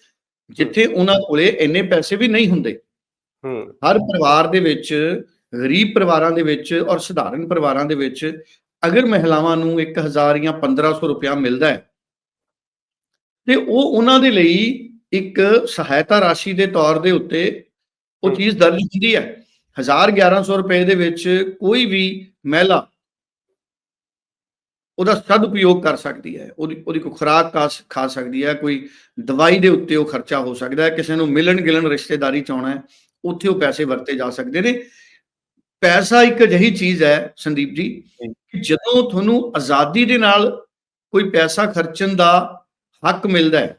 ਜਿੱਥੇ ਉਹਨਾਂ ਕੋਲੇ ਇੰਨੇ ਪੈਸੇ ਵੀ ਨਹੀਂ ਹੁੰਦੇ। ਹਰ ਪਰਿਵਾਰ ਦੇ ਵਿੱਚ ਗਰੀਬ ਪਰਿਵਾਰਾਂ ਦੇ ਵਿੱਚ ਔਰ ਸਧਾਰਨ ਪਰਿਵਾਰਾਂ ਦੇ ਵਿੱਚ ਅਗਰ ਮਹਿਲਾਵਾਂ ਨੂੰ 1000 ਜਾਂ 1500 ਰੁਪਇਆ ਮਿਲਦਾ ਹੈ ਤੇ ਉਹ ਉਹਨਾਂ ਦੇ ਲਈ ਇੱਕ ਸਹਾਇਤਾ ਰਾਸ਼ੀ ਦੇ ਤੌਰ ਦੇ ਉੱਤੇ ਉਹ। ਚੀਜ਼ ਦਰਜ ਹੁੰਦੀ ਹੈ। 1000 1100 ਰੁਪਏ ਦੇ ਵਿੱਚ ਕੋਈ ਵੀ ਮਹਿਲਾ ਉਹਦਾ ਸਦਉਪਯੋਗ ਕਰ ਸਕਦੀ ਹੈ। ਉਹਦੀ ਉਹਦੀ ਕੋਈ ਖੁਰਾਕ ਖਾ ਸਕਦੀ ਹੈ ਕੋਈ ਦਵਾਈ ਦੇ ਉੱਤੇ ਉਹ ਖਰਚਾ ਹੋ ਸਕਦਾ ਹੈ ਕਿਸੇ ਨੂੰ ਮਿਲਣ ਗਿਲਣ ਰਿਸ਼ਤੇਦਾਰੀ ਚ ਆਉਣਾ ਹੈ ਉੱਥੇ ਉਹ ਪੈਸੇ ਵਰਤੇ ਜਾ ਸਕਦੇ ਨੇ। ਪੈਸਾ ਇੱਕ ਅਜਿਹੀ ਚੀਜ਼ ਹੈ ਸੰਦੀਪ ਜੀ ਜਦੋਂ ਤੁਹਾਨੂੰ ਆਜ਼ਾਦੀ ਦੇ ਨਾਲ ਕੋਈ ਪੈਸਾ ਖਰਚਣ ਦਾ ਹੱਕ ਮਿਲਦਾ ਹੈ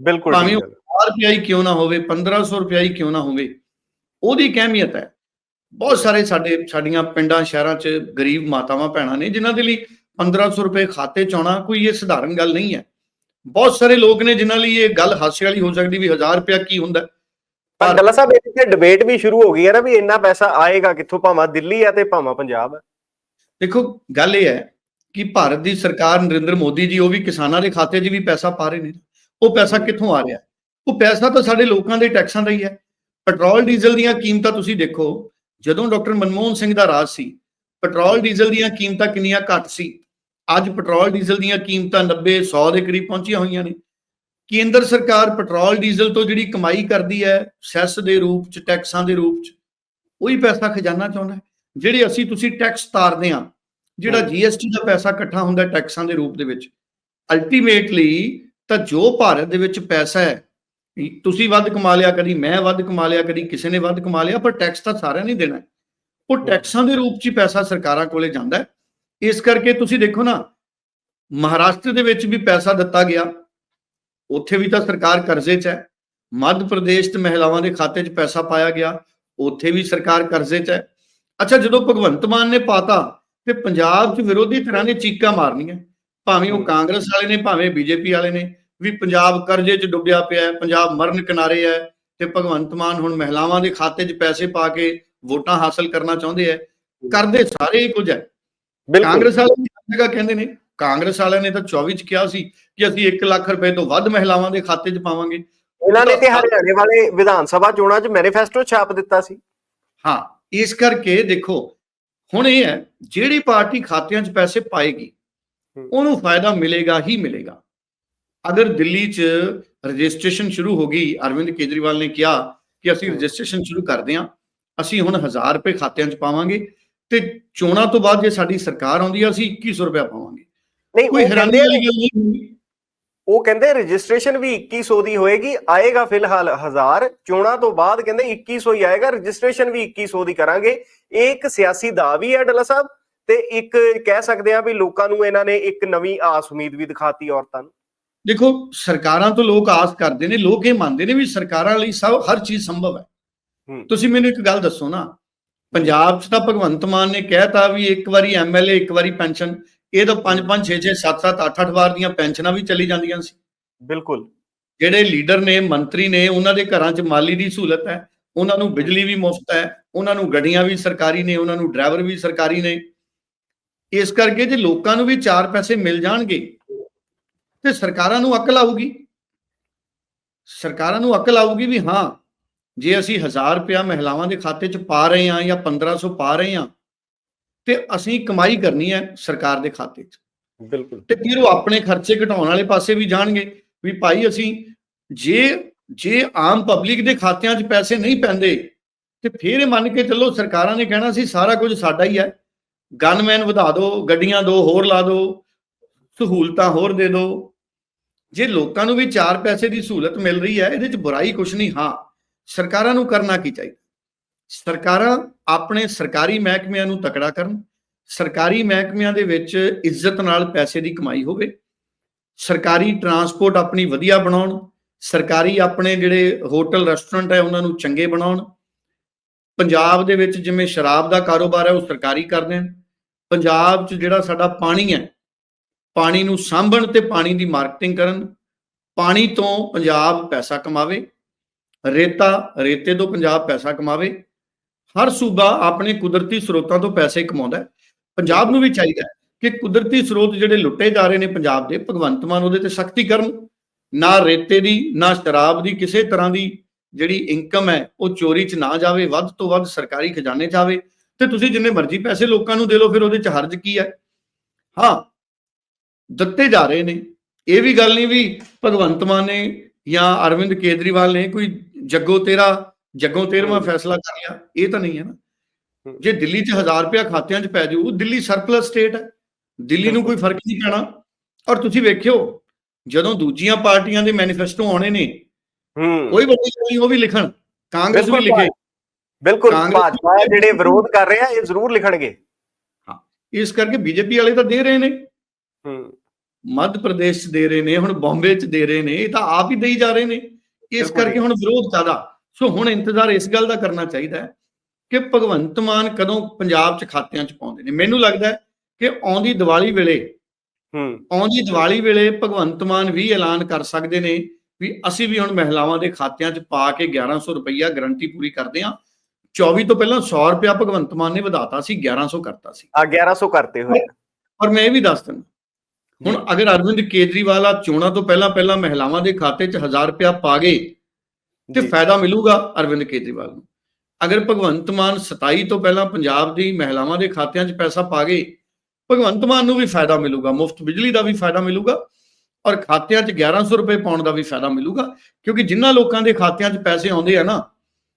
ਬਿਲਕੁਲ ਭਾਵੇਂ ਉਹ ਗੱਲ। 1000 ਰੁਪਇਆ ਹੀ ਕਿਉਂ ਨਾ ਹੋਵੇ 1500 ਰੁਪਇਆ ਹੀ ਕਿਉਂ ਨਾ ਹੋਵੇ ਉਹਦੀ ਅਹਿਮੀਅਤ ਹੈ। ਬਹੁਤ ਸਾਰੇ ਸਾਡੇ ਸਾਡੀਆਂ ਪਿੰਡਾਂ ਸ਼ਹਿਰਾਂ 'ਚ ਗਰੀਬ ਮਾਤਾਵਾਂ ਭੈਣਾਂ ਨੇ ਜਿਨ੍ਹਾਂ ਦੇ ਲਈ 1500 ਰੁਪਏ ਖਾਤੇ 'ਚ ਆਉਣਾ ਕੋਈ ਇਹ ਸਧਾਰਨ ਗੱਲ ਨਹੀਂ ਹੈ ਬਹੁਤ ਸਾਰੇ ਲੋਕ ਨੇ ਜਿਨ੍ਹਾਂ ਲਈ ਇਹ ਗੱਲ ਹਾਸੇ ਵਾਲੀ ਹੋ ਸਕਦੀ ਵੀ 1000 ਰੁਪਇਆ ਕੀ ਹੁੰਦਾ। ਪਰ ਡੱਲਾ ਸਾਹਿਬ ਇੱਥੇ ਡਿਬੇਟ ਵੀ ਸ਼ੁਰੂ ਹੋ ਗਈ ਹੈ ਨਾ ਵੀ ਇੰਨਾ ਪੈਸਾ ਆਏਗਾ ਕਿੱਥੋਂ ਭਾਵੇਂ ਦਿੱਲੀ ਹੈ ਤੇ ਭਾਵੇਂ ਪੰਜਾਬ ਹੈ ਦੇਖੋ ਗੱਲ ਇਹ ਹੈ ਕਿ ਭਾਰਤ ਦੀ ਸਰਕਾਰ ਨਰਿੰਦਰ ਮੋਦੀ ਜੀ ਉਹ ਵੀ ਕਿਸਾਨਾਂ ਦੇ ਖਾਤੇ 'ਚ ਵੀ ਪੈਸਾ ਪਾ ਰਹੇ ਨੇ ਉਹ ਪੈਸਾ ਕਿੱਥੋਂ ਆ ਰਿਹਾ? ਉਹ ਪੈਸਾ ਤਾਂ ਸਾਡੇ ਲੋਕਾਂ ਦੇ ਟੈਕਸਾਂ ਦਾ ਹੀ ਹੈ ਪੈਟਰੋਲ ਡੀਜ਼ਲ ਦੀਆਂ ਕੀਮਤਾਂ ਤੁਸੀਂ ਦੇਖੋ ਜਦੋਂ ਡਾਕਟਰ ਮਨਮੋਹਨ ਸਿੰਘ ਦਾ ਰਾਜ ਸੀ ਪੈਟਰੋਲ ਡੀਜ਼ਲ ਦੀਆਂ ਕੀਮਤਾਂ ਕਿੰਨੀਆਂ ਘੱਟ ਸੀ ਅੱਜ ਪੈਟਰੋਲ ਡੀਜ਼ਲ ਦੀਆਂ ਕੀਮਤਾਂ 90 100 ਦੇ ਕਰੀਬ ਪਹੁੰਚੀਆਂ ਹੋਈਆਂ ਨੇ ਕੇਂਦਰ ਸਰਕਾਰ ਪੈਟਰੋਲ ਡੀਜ਼ਲ ਤੋਂ ਜਿਹੜੀ ਕਮਾਈ ਕਰਦੀ ਹੈ ਸੈਸ ਦੇ ਰੂਪ 'ਚ ਟੈਕਸਾਂ ਦੇ ਰੂਪ 'ਚ ਉਹੀ ਪੈਸਾ ਖਜ਼ਾਨਾ ਚਾਹੁੰਦਾ ਜਿਹੜੇ ਅਸੀਂ ਤੁਸੀਂ ਟੈਕਸ ਤਾਰਦੇ ਆ ਜਿਹੜਾ। ਜੀਐਸਟੀ ਦਾ ਪੈਸਾ ਇਕੱਠਾ ਹੁੰਦਾ ਟੈਕਸਾਂ ਦੇ ਰੂਪ ਦੇ ਵਿੱਚ ਅਲਟੀਮੇਟਲੀ ਤਾਂ ਜੋ ਭਾਰਤ ਦੇ ਵਿੱਚ ਪੈਸਾ ਹੈ ਤੁਸੀਂ ਵੱਧ ਕਮਾ ਲਿਆ ਕਦੀ ਮੈਂ ਵੱਧ ਕਮਾ ਲਿਆ ਕਦੀ ਕਿਸੇ ਨੇ ਵੱਧ ਕਮਾ ਲਿਆ ਪਰ ਟੈਕਸ ਤਾਂ ਸਾਰਿਆਂ ਨੇ ਦੇਣਾ। ਉਹ ਟੈਕਸਾਂ ਦੇ ਰੂਪ 'ਚ ਹੀ ਪੈਸਾ ਸਰਕਾਰਾਂ ਕੋਲੇ ਜਾਂਦਾ ਹੈ ਇਸ ਕਰਕੇ ਤੁਸੀਂ ਦੇਖੋ ਨਾ ਮਹਾਰਾਸ਼ਟਰ ਦੇ ਵਿੱਚ ਵੀ ਪੈਸਾ ਦਿੱਤਾ ਗਿਆ। ਉੱਥੇ ਵੀ ਤਾਂ ਸਰਕਾਰ ਕਰਜ਼ੇ 'ਚ ਹੈ। ਮੱਧ ਪ੍ਰਦੇਸ਼ ਤੇ ਮਹਿਲਾਵਾਂ ਦੇ ਖਾਤੇ 'ਚ ਪੈਸਾ ਪਾਇਆ ਗਿਆ। ਉੱਥੇ ਵੀ ਸਰਕਾਰ ਕਰਜ਼ੇ 'ਚ ਹੈ। ਅੱਛਾ ਜਦੋਂ ਭਗਵੰਤ ਮਾਨ ਨੇ ਪਾਤਾ ਤੇ ਪੰਜਾਬ 'ਚ ਵਿਰੋਧੀ ਤਰ੍ਹਾਂ ਨੇ ਚੀਕਾਂ ਮਾਰਨੀਆਂ। ਭਾਵੇਂ ਉਹ। ਕਾਂਗਰਸ ਵਾਲੇ ਨੇ ਭਾਵੇਂ ਬੀਜੇਪੀ ਵਾਲੇ ਨੇ ਵੀ ਪੰਜਾਬ ਕਰਜ਼ੇ 'ਚ ਡੁੱਬਿਆ ਪਿਆ ਹੈ ਪੰਜਾਬ ਮਰਨ ਕਿਨਾਰੇ ਹੈ ਤੇ ਭਗਵੰਤ ਮਾਨ ਹੁਣ ਮਹਿਲਾਵਾਂ ਦੇ ਖਾਤੇ 'ਚ ਪੈਸੇ ਪਾ ਕੇ ਵੋਟਾਂ ਹਾਸਲ ਕਰਨਾ ਚਾਹੁੰਦੇ ਹੈ। ਕਰਦੇ ਸਾਰੇ ਹੀ ਕੁਝ ਹੈ। ਕਾਂਗਰਸ ਵਾਲੇ ਜਗ੍ਹਾ ਕਹਿੰਦੇ ਨੇ ਕਾਂਗਰਸ ਵਾਲਿਆਂ ਨੇ ਤਾਂ 24 ਚ ਕਿਹਾ ਸੀ ਕਿ ਅਸੀਂ 1 ਲੱਖ ਰੁਪਏ ਤੋਂ ਵੱਧ ਮਹਿਲਾਵਾਂ ਦੇ ਖਾਤੇ 'ਚ ਪਾਵਾਂਗੇ ਇਹਨਾਂ ਨੇ ਤੇ ਹਰਿਆਣੇ ਵਾਲੇ ਵਿਧਾਨ ਸਭਾ ਚੋਣਾਂ 'ਚ ਮੈਨੀਫੈਸਟੋ ਛਾਪ ਦਿੱਤਾ ਸੀ ਹਾਂ ਇਸ ਕਰਕੇ ਦੇਖੋ ਹੁਣ ਇਹ ਹੈ ਜਿਹੜੀ ਪਾਰਟੀ ਖਾਤਿਆਂ 'ਚ ਪੈਸੇ ਪਾਏਗੀ। ਉਹਨੂੰ ਫਾਇਦਾ ਮਿਲੇਗਾ ਹੀ ਮਿਲੇਗਾ ਅਗਰ ਦਿੱਲੀ 'ਚ ਰਜਿਸਟ੍ਰੇਸ਼ਨ ਸ਼ੁਰੂ ਹੋ ਗਈ ਅਰਵਿੰਦ ਕੇਜਰੀਵਾਲ ਨੇ ਕਿਹਾ ਕਿ ਅਸੀਂ। ਰਜਿਸਟ੍ਰੇਸ਼ਨ ਸ਼ੁਰੂ ਕਰਦੇ ਹਾਂ ਅਸੀਂ ਹੁਣ 1000 ਰੁਪਏ ਖਾਤਿਆਂ 'ਚ ਪਾਵਾਂਗੇ ਤੇ ਚੋਣਾਂ ਤੋਂ ਬਾਅਦ ਜੇ ਸਾਡੀ ਸਰਕਾਰ ਆਉਂਦੀ ਹੈ ਅਸੀਂ 2100 ਰੁਪਏ ਪਾਵਾਂਗੇ ਨਹੀਂ ਕੋਈ ਹੈਰਾਨੀ ਵਾਲੀ ਗੱਲ ਨਹੀਂ। ਉਹ ਕਹਿੰਦੇ ਰਜਿਸਟ੍ਰੇਸ਼ਨ ਵੀ 2100 ਦੀ ਹੋਏਗੀ ਆਏਗਾ ਫਿਲਹਾਲ 1000 ਚੋਣਾਂ ਤੋਂ ਬਾਅਦ ਕਹਿੰਦੇ 2100 ਹੀ ਆਏਗਾ ਰਜਿਸਟ੍ਰੇਸ਼ਨ ਵੀ 2100 ਦੀ ਕਰਾਂਗੇ ਇਹ ਇੱਕ ਸਿਆਸੀ ਦਾ ਵੀ ਹੈ ਡੱਲਾ ਸਾਹਿਬ ਤੇ ਇੱਕ ਕਹਿ ਸਕਦੇ ਆ ਵੀ ਲੋਕਾਂ ਨੂੰ ਇਹਨਾਂ ਨੇ ਇੱਕ ਨਵੀਂ ਆਸ ਉਮੀਦ ਵੀ ਦਿਖਾਤੀ ਔਰਤਾਂ ਨੂੰ ਦੇਖੋ ਸਰਕਾਰਾਂ ਤੋਂ ਲੋਕ ਆਸ ਕਰਦੇ ਨੇ ਲੋਕ ਇਹ ਮੰਨਦੇ ਨੇ ਵੀ ਸਰਕਾਰਾਂ ਲਈ ਸਭ ਹਰ ਚੀਜ਼ ਸੰਭਵ ਹੂੰ। ਤੁਸੀਂ ਮੈਨੂੰ ਇੱਕ ਗੱਲ ਦੱਸੋ ਨਾ ਪੰਜਾਬ 'ਚ ਤਾਂ ਭਗਵੰਤ ਮਾਨ ਨੇ ਕਹਿਤਾ ਵੀ ਇੱਕ ਵਾਰੀ ਐਮਐਲਏ ਇੱਕ ਵਾਰੀ ਪੈਨਸ਼ਨ। ਇਹ ਤਾਂ 5 5 6 6 7 7 8 8 ਵਾਰ ਦੀਆਂ ਪੈਨਸ਼ਨਾਂ ਵੀ ਚਲੀ ਜਾਂਦੀਆਂ ਸੀ। ਬਿਲਕੁਲ। ਜਿਹੜੇ ਲੀਡਰ ਨੇ ਮੰਤਰੀ ਨੇ ਉਹਨਾਂ ਦੇ ਘਰਾਂ 'ਚ ਮਾਲੀ ਦੀ ਸਹੂਲਤ ਹੈ ਉਹਨਾਂ ਨੂੰ ਬਿਜਲੀ ਵੀ ਮੁਫਤ ਹੈ ਉਹਨਾਂ ਨੂੰ ਗੱਡੀਆਂ ਵੀ ਸਰਕਾਰੀ ਨੇ ਉਹਨਾਂ ਨੂੰ ਡਰਾਈਵਰ ਵੀ ਸਰਕਾਰੀ ਨੇ। ਇਸ ਕਰਕੇ ਜੇ ਲੋਕਾਂ ਨੂੰ ਵੀ ਚਾਰ ਪੈਸੇ ਮਿਲ ਜਾਣਗੇ ਤੇ ਸਰਕਾਰਾਂ ਨੂੰ ਅਕਲ ਆਊਗੀ। ਸਰਕਾਰਾਂ ਨੂੰ ਅਕਲ ਆਊਗੀ ਵੀ ਹਾਂ ਜੇ ਅਸੀਂ 1000 ਰੁਪਇਆ ਮਹਿਲਾਵਾਂ ਦੇ ਖਾਤੇ 'ਚ ਪਾ ਰਹੇ ਹਾਂ ਜਾਂ 1500 ਪਾ ਰਹੇ ਹਾਂ ਤੇ ਅਸੀਂ ਕਮਾਈ ਕਰਨੀ ਹੈ ਸਰਕਾਰ ਦੇ ਖਾਤੇ 'ਚ। ਬਿਲਕੁਲ। ਤੇ ਫਿਰ ਉਹ ਆਪਣੇ ਖਰਚੇ ਘਟਾਉਣ ਵਾਲੇ ਪਾਸੇ ਵੀ ਜਾਣਗੇ ਵੀ ਭਾਈ ਅਸੀਂ ਜੇ ਜੇ ਆਮ ਪਬਲਿਕ ਦੇ ਖਾਤਿਆਂ 'ਚ ਪੈਸੇ ਨਹੀਂ ਪੈਂਦੇ ਤੇ ਫਿਰ ਇਹ ਮੰਨ ਕੇ ਚੱਲੋ ਸਰਕਾਰਾਂ ਨੇ ਕਹਿਣਾ ਸੀ ਸਾਰਾ ਕੁਝ ਸਾਡਾ ਹੀ ਹੈ। ਗਨਮੈਨ ਵਧਾ ਦਿਓ ਗੱਡੀਆਂ ਦੋ ਹੋਰ ਲਾ ਦਿਓ ਸਹੂਲਤਾਂ ਹੋਰ ਦੇ ਦਿਓ ਜੇ ਲੋਕਾਂ ਨੂੰ ਵੀ ਚਾਰ ਪੈਸੇ ਦੀ ਸਹੂਲਤ ਮਿਲ ਰਹੀ ਹੈ ਇਹਦੇ 'ਚ ਬੁਰਾਈ ਕੁਝ ਨਹੀਂ ਹਾਂ। ਸਰਕਾਰਾਂ ਨੂੰ ਕਰਨਾ ਕੀ ਚਾਹੀਦਾ? ਸਰਕਾਰਾਂ ਆਪਣੇ ਸਰਕਾਰੀ ਮਹਿਕਮਿਆਂ ਨੂੰ ਤਕੜਾ ਕਰਨ, ਸਰਕਾਰੀ ਮਹਿਕਮਿਆਂ ਦੇ ਵਿੱਚ ਇੱਜ਼ਤ ਨਾਲ ਪੈਸੇ ਦੀ ਕਮਾਈ ਹੋਵੇ, ਸਰਕਾਰੀ ਟਰਾਂਸਪੋਰਟ ਆਪਣੀ ਵਧੀਆ ਬਣਾਉਣ, ਸਰਕਾਰੀ ਆਪਣੇ ਜਿਹੜੇ ਹੋਟਲ, ਰੈਸਟੋਰੈਂਟ ਹੈ, ਉਹਨਾਂ ਨੂੰ ਚੰਗੇ ਬਣਾਉਣ, ਪੰਜਾਬ ਦੇ ਵਿੱਚ ਜਿਵੇਂ ਸ਼ਰਾਬ ਦਾ ਕਾਰੋਬਾਰ ਹੈ, ਉਹ ਸਰਕਾਰੀ ਕਰ ਦੇਣ, ਪੰਜਾਬ 'ਚ ਜਿਹੜਾ ਸਾਡਾ ਪਾਣੀ ਹੈ, ਪਾਣੀ ਨੂੰ ਸਾਂਭਣ ਤੇ ਪਾਣੀ ਦੀ ਮਾਰਕੀਟਿੰਗ ਕਰਨ, ਪਾਣੀ ਤੋਂ ਪੰਜਾਬ ਪੈਸਾ ਕਮਾਵੇ ਰੇਤਾ, ਰੇਤੇ ਤੋਂ ਪੰਜਾਬ ਪੈਸਾ ਕਮਾਵੇ। ਹਰ ਸੂਬਾ ਆਪਣੇ ਕੁਦਰਤੀ ਸਰੋਤਾਂ ਤੋਂ ਪੈਸੇ ਕਮਾਉਂਦਾ ਹੈ। ਪੰਜਾਬ ਨੂੰ ਵੀ ਚਾਹੀਦਾ ਕਿ ਕੁਦਰਤੀ ਸਰੋਤ ਜਿਹੜੇ ਲੁੱਟੇ ਜਾ ਰਹੇ ਨੇ ਪੰਜਾਬ ਦੇ, ਭਗਵੰਤ ਮਾਨ ਉਹਦੇ ਤੇ ਸਖਤੀ ਕਰਨ। ਨਾ ਰੇਤੇ ਦੀ, ਨਾ ਸ਼ਰਾਬ ਦੀ, ਕਿਸੇ ਤਰ੍ਹਾਂ ਦੀ ਜਿਹੜੀ ਇਨਕਮ ਹੈ, ਉਹ ਚੋਰੀ 'ਚ ਨਾ ਜਾਵੇ, ਵੱਧ ਤੋਂ ਵੱਧ ਸਰਕਾਰੀ ਖਜ਼ਾਨੇ 'ਚ ਆਵੇ। ਤੇ ਤੁਸੀਂ ਜਿੰਨੇ ਮਰਜ਼ੀ ਪੈਸੇ ਲੋਕਾਂ ਨੂੰ ਦੇ ਲਓ, ਫਿਰ ਉਹਦੇ 'ਚ ਹਰਜ ਕੀ ਹੈ? ਹਾਂ, ਦਿੱਤੇ ਜਾ ਰਹੇ ਨੇ। ਇਹ ਵੀ ਗੱਲ ਨਹੀਂ ਵੀ ਭਗਵੰਤ ਮਾਨ ਨੇ ਜਾਂ ਅਰਵਿੰਦ ਕੇਜਰੀਵਾਲ ਨੇ ਕੋਈ ਜੱਗੋ ਤੇਰਾ ਜੱਗੋਂ ਤੇਰਵਾਂ ਹਮ। ਫੈਸਲਾ ਕਰ ਲਿਆ। ਇਹ ਤਾਂ ਨਹੀਂ ਹੈ ਨਾ। ਜੇ ਦਿੱਲੀ 'ਚ 1000 ਰੁਪਇਆ ਖਾਤਿਆਂ 'ਚ ਪੈ ਜਾਊ ਦਿੱਲੀ ਸਰਪਲਸ ਸਟੇਟ ਹੈ। ਦਿੱਲੀ ਨੂੰ ਕੋਈ ਫ਼ਰਕ ਨਹੀਂ ਪੈਣਾ। ਔਰ ਤੁਸੀਂ ਵੇਖਿਓ ਜਦੋਂ ਦੂਜੀਆਂ ਪਾਰਟੀਆਂ ਦੇ ਮੈਨੀਫੈਸਟੋ ਆਉਣੇ ਨੇ ਹੂੰ। ਕੋਈ ਵੱਡੀ ਗੱਲ ਨਹੀਂ ਉਹ ਵੀ ਲਿਖਣ। ਕਾਂਗਰਸ ਵੀ ਲਿਖੇ। ਬਿਲਕੁਲ ਭਾਜਪਾ ਜਿਹੜੇ ਵਿਰੋਧ ਕਰ ਰਹੇ ਆ ਇਹ ਜ਼ਰੂਰ ਲਿਖਣਗੇ। ਇਸ ਕਰਕੇ ਬੀਜੇਪੀ ਵਾਲੇ ਤਾਂ ਦੇ ਰਹੇ ਨੇ। ਹੂੰ। ਮੱਧ ਪ੍ਰਦੇਸ਼ 'ਚ ਦੇ ਰਹੇ ਨੇ ਹੁਣ ਬੰਬੇ 'ਚ ਦੇ ਰਹੇ ਨੇ। ਇਹ ਤਾਂ ਆਪ ਹੀ ਦੇਈ ਜਾ ਰਹੇ ਨੇ। ਇਸ। ਕਰਕੇ ਹੁਣ ਵਿਰੋਧ ਜ਼ਿਆਦਾ ਸੋ ਹੁਣ ਇੰਤਜ਼ਾਰ ਇਸ ਗੱਲ ਦਾ ਕਰਨਾ ਚਾਹੀਦਾ ਹੈ ਕਿ ਭਗਵੰਤ ਮਾਨ ਕਦੋਂ ਪੰਜਾਬ 'ਚ ਖਾਤਿਆਂ 'ਚ ਪਾਉਂਦੇ ਨੇ ਮੈਨੂੰ ਲੱਗਦਾ ਹੈ ਕਿ ਆਉਂਦੀ ਦੀਵਾਲੀ ਵੇਲੇ ਹੂੰ ਆਉਂਦੀ ਦੀਵਾਲੀ ਵੇਲੇ ਭਗਵੰਤ ਮਾਨ ਵੀ ਐਲਾਨ ਕਰ ਸਕਦੇ ਨੇ ਵੀ ਅਸੀਂ ਵੀ ਹੁਣ ਮਹਿਲਾਵਾਂ ਦੇ ਖਾਤਿਆਂ 'ਚ ਪਾ ਕੇ 1100 ਰੁਪਈਆ ਗਰੰਟੀ ਪੂਰੀ ਕਰਦੇ ਹਾਂ 24 ਤੋਂ ਪਹਿਲਾਂ 100 ਰੁਪਿਆ ਭਗਵੰਤ ਮਾਨ ਨੇ ਵਧਾਤਾ ਸੀ 1100 ਕਰਤਾ ਸੀ ਆ 1100 ਕਰਤੇ ਹੋਏ ਆ। ਔਰ ਮੈਂ ਇਹ ਵੀ ਦੱਸ ਦਿੰਦਾ ਹੁਣ ਅਗਰ ਅਰਵਿੰਦ ਕੇਜਰੀਵਾਲ ਆ ਚੋਣਾਂ ਤੋਂ ਪਹਿਲਾਂ ਪਹਿਲਾਂ ਮਹਿਲਾਵਾਂ ਦੇ ਖਾਤੇ 'ਚ 1000 ਰੁਪਿਆ ਪਾ ਗਏ ਤੇ। ਫਾਇਦਾ ਮਿਲੂਗਾ ਅਰਵਿੰਦ ਕੇਜਰੀਵਾਲ ਨੂੰ ਅਗਰ ਭਗਵੰਤ ਮਾਨ 27 ਤੋਂ ਪਹਿਲਾਂ ਪੰਜਾਬ ਦੀ ਮਹਿਲਾਵਾਂ ਦੇ ਖਾਤਿਆਂ 'ਚ ਪੈਸਾ ਪਾ ਗਏ ਭਗਵੰਤ ਮਾਨ ਨੂੰ ਵੀ ਫਾਇਦਾ ਮਿਲੂਗਾ ਮੁਫਤ ਬਿਜਲੀ ਦਾ ਵੀ ਫਾਇਦਾ ਮਿਲੂਗਾ ਔਰ ਖਾਤਿਆਂ 'ਚ 1100 ਰੁਪਏ ਪਾਉਣ ਦਾ ਵੀ ਫਾਇਦਾ ਮਿਲੂਗਾ ਕਿਉਂਕਿ ਜਿਨ੍ਹਾਂ ਲੋਕਾਂ ਦੇ ਖਾਤਿਆਂ 'ਚ ਪੈਸੇ ਆਉਂਦੇ ਆ ਨਾ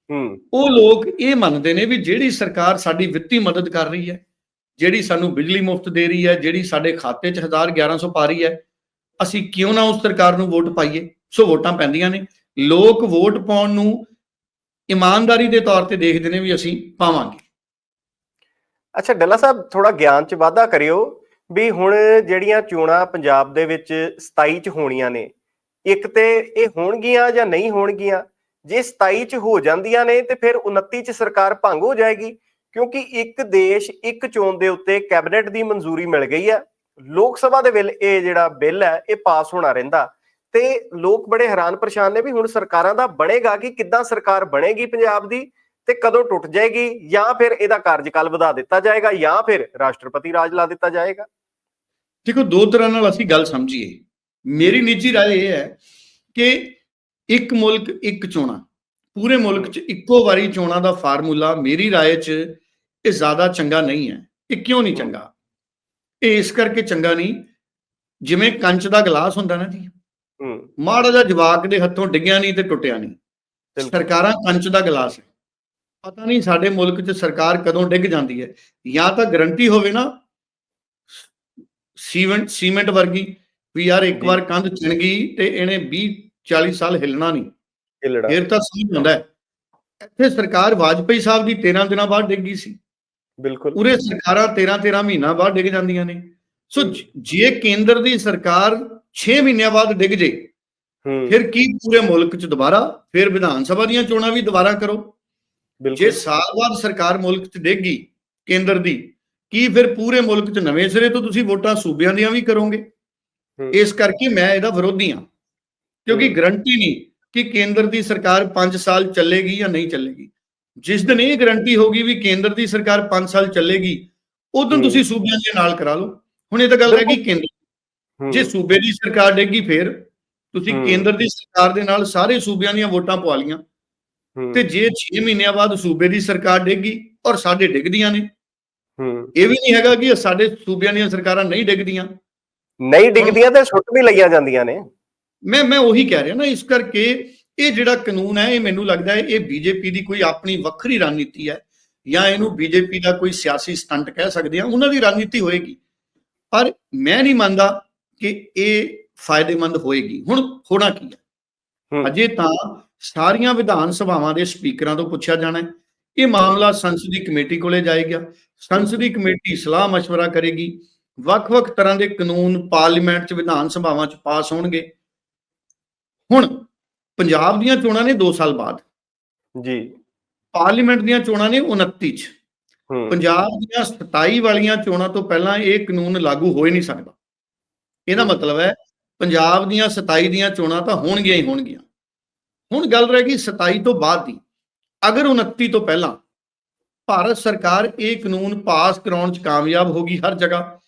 ਹੂੰ ਉਹ ਲੋਕ ਇਹ ਮੰਨਦੇ ਨੇ ਵੀ ਜਿਹੜੀ ਸਰਕਾਰ ਸਾਡੀ ਵਿੱਤੀ ਮਦਦ ਕਰ ਰਹੀ ਹੈ ਜਿਹੜੀ ਸਾਨੂੰ ਬਿਜਲੀ ਮੁਫਤ ਦੇ ਰਹੀ ਹੈ, ਜਿਹੜੀ ਸਾਡੇ ਖਾਤੇ 'ਚ 1100 ਪਾ ਰਹੀ ਹੈ, ਅਸੀਂ ਕਿਉਂ ਨਾ ਉਸ ਸਰਕਾਰ ਨੂੰ ਵੋਟ ਪਾਈਏ? ਸੋ ਵੋਟਾਂ ਪੈਂਦੀਆਂ ਨੇ। ਲੋਕ ਵੋਟ ਪਾਉਣ ਨੂੰ ਇਮਾਨਦਾਰੀ ਦੇ ਤੌਰ ਤੇ ਦੇਖਦੇ ਨੇ ਵੀ ਅਸੀਂ ਪਾਵਾਂਗੇ। ਅੱਛਾ, ਡੱਲਾ ਸਾਹਿਬ ਥੋੜਾ ਗਿਆਨ ਚ ਵਾਧਾ ਕਰਿਓ ਵੀ ਹੁਣ ਜਿਹੜੀਆਂ ਚੋਣਾਂ ਪੰਜਾਬ ਦੇ ਵਿੱਚ 27 ਚ ਹੋਣੀਆਂ ਨੇ, ਇੱਕ ਤੇ ਇਹ ਹੋਣਗੀਆਂ ਜਾਂ ਨਹੀਂ ਹੋਣਗੀਆਂ? ਜੇ 27 ਚ ਹੋ ਜਾਂਦੀਆਂ ਨੇ ਤੇ ਫਿਰ 29 ਚ ਸਰਕਾਰ ਭੰਗ ਹੋ ਜਾਏਗੀ। ਕਿਉਂਕਿ ਇੱਕ ਦੇਸ਼ ਇੱਕ ਚੋਣ ਦੇ ਉੱਤੇ ਕੈਬਨਿਟ ਦੀ ਮਨਜ਼ੂਰੀ ਮਿਲ ਗਈ ਹੈ ਲੋਕ ਸਭਾ ਦੇ ਵਿੱਚ ਇਹ ਜਿਹੜਾ ਬਿੱਲ ਹੈ ਇਹ ਪਾਸ ਹੋਣਾ ਰਹਿੰਦਾ ਤੇ ਲੋਕ ਬੜੇ ਹੈਰਾਨ ਪਰੇਸ਼ਾਨ ਨੇ ਵੀ ਹੁਣ ਸਰਕਾਰਾਂ ਦਾ ਬਣੇਗਾ ਕਿ ਕਿੱਦਾਂ ਸਰਕਾਰ ਬਣੇਗੀ ਪੰਜਾਬ ਦੀ ਤੇ ਕਦੋਂ ਟੁੱਟ ਜਾਏਗੀ ਜਾਂ ਫਿਰ ਇਹਦਾ ਕਾਰਜਕਾਲ ਵਧਾ ਦਿੱਤਾ ਜਾਏਗਾ ਜਾਂ ਫਿਰ ਰਾਸ਼ਟਰਪਤੀ ਰਾਜ ਲਾ ਦਿੱਤਾ ਜਾਏਗਾ ਦੇਖੋ ਦੋ ਤਰ੍ਹਾਂ ਨਾਲ ਅਸੀਂ ਗੱਲ ਸਮਝੀਏ ਮੇਰੀ ਨਿੱਜੀ رائے ਇਹ ਹੈ ਕਿ ਇੱਕ ਮੁਲਕ ਇੱਕ ਚੋਣਾਂ ਪੂਰੇ ਮੁਲਕ 'ਚ ਇੱਕੋ ਵਾਰੀ ਚੋਣਾਂ ਦਾ ਫਾਰਮੂਲਾ ਮੇਰੀ رائے 'ਚ ਇਹ ਜ਼ਿਆਦਾ ਚੰਗਾ ਨਹੀਂ ਹੈ। ਇਹ ਕਿਉਂ ਨਹੀਂ ਚੰਗਾ? ਇਹ ਇਸ ਕਰਕੇ ਚੰਗਾ ਨਹੀਂ ਜਿਵੇਂ ਕੰਚ ਦਾ ਗਲਾਸ ਹੁੰਦਾ ਨਾ ਜੀ। ਹੂੰ। ਮਾੜਾ ਜਿਹਾ ਜਵਾਕ ਦੇ ਹੱਥੋਂ ਡਿੱਗਿਆ ਨਹੀਂ ਤੇ ਟੁੱਟਿਆ ਨਹੀਂ। ਸਰਕਾਰਾਂ ਕੰਚ ਦਾ ਗਲਾਸ ਹੈ। ਪਤਾ ਨਹੀਂ ਸਾਡੇ ਮੁਲਕ 'ਚ ਸਰਕਾਰ ਕਦੋਂ ਡਿੱਗ ਜਾਂਦੀ ਹੈ। ਜਾਂ ਤਾਂ ਗਰੰਟੀ ਹੋਵੇ ਨਾ ਸੀਮੈਂਟ ਸੀਮੈਂਟ ਵਰਗੀ ਵੀ ਯਾਰ ਇੱਕ। ਵਾਰ ਕੰਧ ਚਿਣ ਗਈ ਤੇ ਇਹਨੇ 20 40 ਸਾਲ ਹਿੱਲਣਾ ਨਹੀਂ। ਇਹ ਲੜਾ ਫਿਰ ਤਾਂ ਸਮਝ ਆਉਂਦਾ ਹੈ। ਇੱਥੇ ਸਰਕਾਰ ਵਾਜਪਾਈ ਸਾਹਿਬ ਦੀ 13 ਦਿਨਾਂ ਬਾਅਦ ਡਿੱਗ ਸੀ। ਬਿਲਕੁਲ। ਉਰੇ ਸਰਕਾਰਾਂ 13 13 ਮਹੀਨਾ ਬਾਅਦ ਡਿੱਗ ਜਾਂਦੀਆਂ ਨੇ। ਸੋ ਜ- ਕੇਂਦਰ ਦੀ ਸਰਕਾਰ 6 ਮਹੀਨਿਆਂ ਬਾਅਦ ਡਿੱਗ ਜੇ ਫਿਰ ਕੀ ਪੂਰੇ ਮੁਲਕ 'ਚ ਦੁਬਾਰਾ ਫਿਰ ਵਿਧਾਨ ਸਭਾ ਦੀਆਂ ਚੋਣਾਂ ਵੀ ਦੁਬਾਰਾ ਕਰੋ। ਜੇ ਸਾਲ ਬਾਅਦ ਸਰਕਾਰ ਮੁਲਕ 'ਚ ਡਿੱਗੀ ਕੇਂਦਰ ਦੀ ਕੀ ਫਿਰ ਪੂਰੇ ਮੁਲਕ 'ਚ ਨਵੇਂ ਸਿਰੇ ਤੋਂ ਤੁਸੀਂ ਵੋਟਾਂ ਸੂਬਿਆਂ ਦੀਆਂ ਵੀ ਕਰੋਗੇ। ਇਸ ਕਰਕੇ ਮੈਂ ਇਹਦਾ ਵਿਰੋਧੀ ਹਾਂ। ਕਿਉਂਕਿ। ਗਰੰਟੀ ਨਹੀਂ ਕਿ ਕੇਂਦਰ ਦੀ ਸਰਕਾਰ 5 ਸਾਲ ਚੱਲੇਗੀ ਜਾਂ ਨਹੀਂ ਚੱਲੇਗੀ। ਜਿਸ ਦਿਨ ਇਹ ਗਰੰਟੀ ਹੋਗੀ ਵੀ ਕੇਂਦਰ ਦੀ ਸਰਕਾਰ 5 ਸਾਲ ਚੱਲੇਗੀ ਉਦੋਂ। ਤੁਸੀਂ ਸੂਬਿਆਂ ਦੇ ਨਾਲ ਕਰਾ ਲਓ। ਹੁਣ ਇਹ ਤਾਂ ਗੱਲ ਰਹਿ ਗਈ ਕੇਂਦਰ ਜੇ ਸੂਬੇ ਦੀ ਸਰਕਾਰ ਡੇਗੀ ਫਿਰ ਤੁਸੀਂ। ਕੇਂਦਰ ਦੀ ਸਰਕਾਰ ਦੇ ਨਾਲ ਸਾਰੇ ਸੂਬਿਆਂ ਦੀਆਂ ਵੋਟਾਂ ਪਵਾ ਲੀਆਂ ਤੇ ਜੇ 6 ਮਹੀਨਿਆਂ ਬਾਅਦ ਸੂਬੇ ਦੀ ਸਰਕਾਰ ਡੇਗੀ ਔਰ ਸਾਡੇ ਡਿੱਗਦੀਆਂ ਨੇ ਇਹ ਵੀ ਨਹੀਂ ਹੈਗਾ ਕਿ ਸਾਡੇ ਸੂਬਿਆਂ ਦੀਆਂ ਸਰਕਾਰਾਂ ਨਹੀਂ ਡਿੱਗਦੀਆਂ। ਨਹੀਂ ਡਿੱਗਦੀਆਂ ਤੇ ਸੁੱਟ ਵੀ ਲਈਆਂ ਜਾਂਦੀਆਂ ਨੇ। ਮੈਂ ਮੈਂ ਉਹੀ ਕਹਿ ਰਿਹਾ ਨਾ ਇਸ ਕਰਕੇ ਇਹ ਜਿਹੜਾ ਕਾਨੂੰਨ ਹੈ ਇਹ ਮੈਨੂੰ ਲੱਗਦਾ ਹੈ ਇਹ ਬੀਜੇਪੀ ਦੀ ਕੋਈ ਆਪਣੀ ਵੱਖਰੀ ਰਣਨੀਤੀ ਹੈ ਜਾਂ ਇਹਨੂੰ ਬੀਜੇਪੀ ਦਾ ਕੋਈ ਸਿਆਸੀ ਸਟੰਟ ਕਹਿ ਸਕਦੇ ਆ ਉਹਨਾਂ ਦੀ ਰਣਨੀਤੀ ਹੋਏਗੀ ਪਰ ਮੈਂ ਨਹੀਂ ਮੰਨਦਾ ਕਿ ਇਹ ਫਾਇਦੇਮੰਦ ਹੋਏਗੀ ਹੁਣ ਹੋਣਾ ਕੀ ਹੈ ਹੂੰ। ਅਜੇ ਤਾਂ ਸਾਰੀਆਂ ਵਿਧਾਨ ਸਭਾਵਾਂ ਦੇ ਸਪੀਕਰਾਂ ਤੋਂ ਪੁੱਛਿਆ ਜਾਣਾ ਹੈ ਇਹ ਮਾਮਲਾ ਸੰਸਦੀ ਕਮੇਟੀ ਕੋਲੇ ਜਾਏਗਾ ਸੰਸਦੀ ਕਮੇਟੀ ਸਲਾਹ مشورہ ਕਰੇਗੀ ਵੱਖ-ਵੱਖ ਤਰ੍ਹਾਂ ਦੇ ਕਾਨੂੰਨ ਪਾਰਲੀਮੈਂਟ 'ਚ ਵਿਧਾਨ ਸਭਾਵਾਂ 'ਚ ਪਾਸ ਹੋਣਗੇ ਹੁਣ ਪੰਜਾਬ ਦੀਆਂ ਚੋਣਾਂ ਨੇ 2 ਸਾਲ ਬਾਅਦ। ਜੀ। ਪਾਰਲੀਮੈਂਟ ਦੀਆਂ ਚੋਣਾਂ ਨੇ 29 'ਚ। ਪੰਜਾਬ ਦੀਆਂ 27 ਵਾਲੀਆਂ ਚੋਣਾਂ ਤੋਂ ਪਹਿਲਾਂ ਇਹ ਕਾਨੂੰਨ ਲਾਗੂ ਹੋ ਹੀ ਨਹੀਂ ਸਕਦਾ। ਇਹਦਾ ਮਤਲਬ ਹੈ ਪੰਜਾਬ ਦੀਆਂ 27 ਦੀਆਂ ਚੋਣਾਂ ਤਾਂ ਹੋਣਗੀਆਂ ਹੀ ਹੋਣਗੀਆਂ। ਹੁਣ ਗੱਲ ਰਹਿ ਗਈ 27 ਤੋਂ ਬਾਅਦ ਦੀ। ਅਗਰ 29 ਤੋਂ ਪਹਿਲਾਂ ਭਾਰਤ ਸਰਕਾਰ ਇਹ ਕਾਨੂੰਨ ਪਾਸ ਕਰਾਉਣ 'ਚ ਕਾਮਯਾਬ ਹੋ ਗਈ ਹਰ ਜਗ੍ਹਾ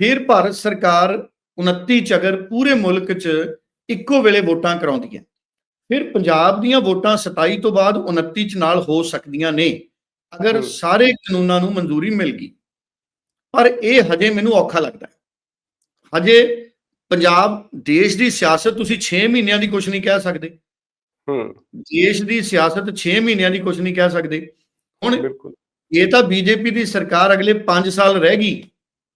ਫਿਰ ਭਾਰਤ ਸਰਕਾਰ 29 ਚ ਅਗਰ ਪੂਰੇ ਮੁਲਕ 'ਚ ਇੱਕੋ ਵੇਲੇ ਵੋਟਾਂ ਕਰਾਉਂਦੀ ਹੈ। ਫਿਰ ਪੰਜਾਬ ਦੀਆਂ ਵੋਟਾਂ 27 ਤੋਂ ਬਾਅਦ 29 ਚ ਨਾਲ ਹੋ ਸਕਦੀਆਂ ਨੇ ਅਗਰ। ਸਾਰੇ ਕਾਨੂੰਨਾਂ ਨੂੰ ਮਨਜ਼ੂਰੀ ਮਿਲ ਗਈ। ਪਰ ਇਹ ਹਜੇ ਮੈਨੂੰ ਔਖਾ ਲੱਗਦਾ ਹੈ। ਹਜੇ ਪੰਜਾਬ ਦੇਸ਼ ਦੀ ਸਿਆਸਤ ਤੁਸੀਂ 6 ਮਹੀਨਿਆਂ ਦੀ ਕੁਝ ਨਹੀਂ ਕਹਿ ਸਕਦੇ। ਹੂੰ। ਦੇਸ਼ ਦੀ ਸਿਆਸਤ 6 ਮਹੀਨਿਆਂ ਦੀ ਕੁਝ ਨਹੀਂ ਕਹਿ ਸਕਦੇ। ਹੁਣ ਬਿਲਕੁਲ। ਇਹ ਤਾਂ ਬੀਜੇਪੀ ਦੀ ਸਰਕਾਰ ਅਗਲੇ 5 ਸਾਲ ਰਹਿ ਗਈ।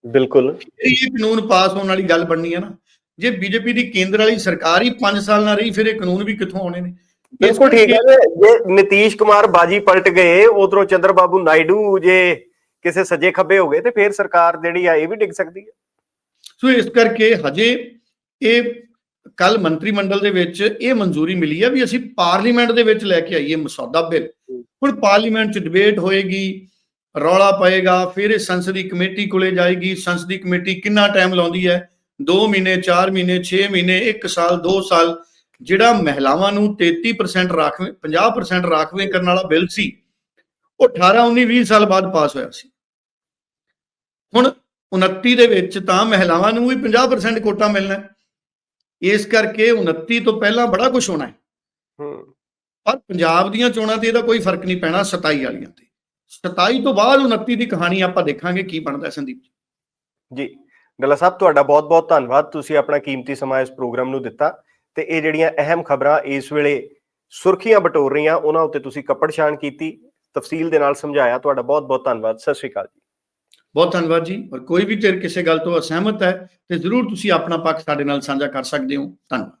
ਬਿਲਕੁਲ। ਇਹ ਕਾਨੂੰਨ ਪਾਸ ਹੋਣ ਵਾਲੀ ਗੱਲ ਬਣਨੀ ਹੈ ਨਾ। ਜੇ ਬੀਜੇਪੀ ਦੀ ਕੇਂਦਰ ਵਾਲੀ ਸਰਕਾਰ ਹੀ 5 ਸਾਲ ਨਾ ਰਹੀ ਫਿਰ ਇਹ ਕਾਨੂੰਨ ਵੀ ਕਿੱਥੋਂ ਆਉਣੇ ਨੇ? ਬਿਲਕੁਲ ਠੀਕ ਹੈ ਜੇ। ਨਿਤੀਸ਼ ਕੁਮਾਰ ਬਾਜੀ ਪਲਟ ਗਏ ਉਧਰੋਂ ਚੰਦਰ ਬਾਬੂ ਨਾਇਡੂ ਜੇ ਕਿਸੇ ਸੱਜੇ ਖੱਬੇ ਹੋ ਗਏ ਤੇ ਫਿਰ ਸਰਕਾਰ ਜਿਹੜੀ ਆ ਇਹ ਵੀ ਡਿੱਗ ਸਕਦੀ ਹੈ। ਸੋ ਇਸ ਕਰਕੇ ਹਜੇ ਇਹ ਕੱਲ ਮੰਤਰੀ ਮੰਡਲ ਦੇ ਵਿੱਚ ਇਹ ਮਨਜ਼ੂਰੀ ਮਿਲੀ ਹੈ ਵੀ ਅਸੀਂ ਪਾਰਲੀਮੈਂਟ ਦੇ ਵਿੱਚ ਲੈ ਕੇ ਆਈਏ ਮਸੌਦਾ ਬਿੱਲ। ਹੁਣ ਪਾਰਲੀਮੈਂਟ 'ਚ ਡਿਬੇਟ ਹੋਏਗੀ ਰੌਲਾ ਪਏਗਾ ਫਿਰ ਇਹ ਸੰਸਦੀ ਕਮੇਟੀ ਕੋਲੇ ਜਾਏਗੀ। ਸੰਸਦੀ ਕਮੇਟੀ ਕਿੰਨਾ ਟਾਈਮ ਲਾਉਂਦੀ ਹੈ? 2 ਮਹੀਨੇ 4 ਮਹੀਨੇ 6 ਮਹੀਨੇ 1 ਸਾਲ 2 ਸਾਲ ਜਿਹੜਾ ਮਹਿਲਾਵਾਂ ਨੂੰ 33% ਰਾਖਵੇਂ 50% ਰਾਖਵੇਂ ਕਰਨ ਵਾਲਾ ਬਿੱਲ ਸੀ ਉਹ 18 19 20 ਸਾਲ ਬਾਅਦ ਪਾਸ ਹੋਇਆ ਸੀ। ਹੁਣ 29 ਦੇ ਵਿੱਚ ਤਾਂ ਮਹਿਲਾਵਾਂ ਨੂੰ ਵੀ 50% ਕੋਟਾ ਮਿਲਣਾ। ਇਸ ਕਰਕੇ 29 ਤੋਂ ਪਹਿਲਾਂ ਬੜਾ ਕੁਝ ਹੋਣਾ ਹੈ। ਪਰ ਪੰਜਾਬ ਦੀਆਂ ਚੋਣਾਂ ਤੇ ਇਹਦਾ ਕੋਈ ਫ਼ਰਕ ਨਹੀਂ ਪੈਣਾ 27 ਵਾਲੀਆਂ ਤੇ। 27 ਤੋਂ ਬਾਅਦ 29 ਦੀ ਕਹਾਣੀ ਆਪਾਂ ਦੇਖਾਂਗੇ ਕੀ ਬਣਦਾ ਸੰਦੀਪ ਜੀ। ਜੀ ਸਾਹਿਬ ਤੁਹਾਡਾ ਬਹੁਤ-ਬਹੁਤ ਧੰਨਵਾਦ, ਤੁਸੀਂ ਆਪਣਾ ਕੀਮਤੀ ਸਮਾਂ ਇਸ ਪ੍ਰੋਗਰਾਮ ਨੂੰ ਦਿੱਤਾ ਤੇ ਇਹ ਜਿਹੜੀਆਂ ਅਹਿਮ ਖਬਰਾਂ ਇਸ ਵੇਲੇ ਸੁਰਖੀਆਂ ਬਟੋਰ ਰਹੀਆਂ, ਉਹਨਾਂ ਉੱਤੇ ਤੁਸੀਂ ਕੱਪੜ ਛਾਣ ਕੀਤੀ, ਤਫਸੀਲ ਦੇ ਨਾਲ ਸਮਝਾਇਆ, ਤੁਹਾਡਾ ਬਹੁਤ-ਬਹੁਤ ਧੰਨਵਾਦ, ਸਤਿ ਸ਼੍ਰੀ ਅਕਾਲ ਜੀ। ਬਹੁਤ ਧੰਨਵਾਦ ਜੀ, ਔਰ ਕੋਈ ਵੀ ਧਿਰ ਕਿਸੇ ਗੱਲ ਤੋਂ ਅਸਹਿਮਤ ਹੈ, ਤੇ ਜ਼ਰੂਰ ਤੁਸੀਂ ਆਪਣਾ ਪੱਖ ਸਾਡੇ ਨਾਲ ਸਾਂਝਾ ਕਰ ਸਕਦੇ ਹੋ, ਧੰਨਵਾਦ।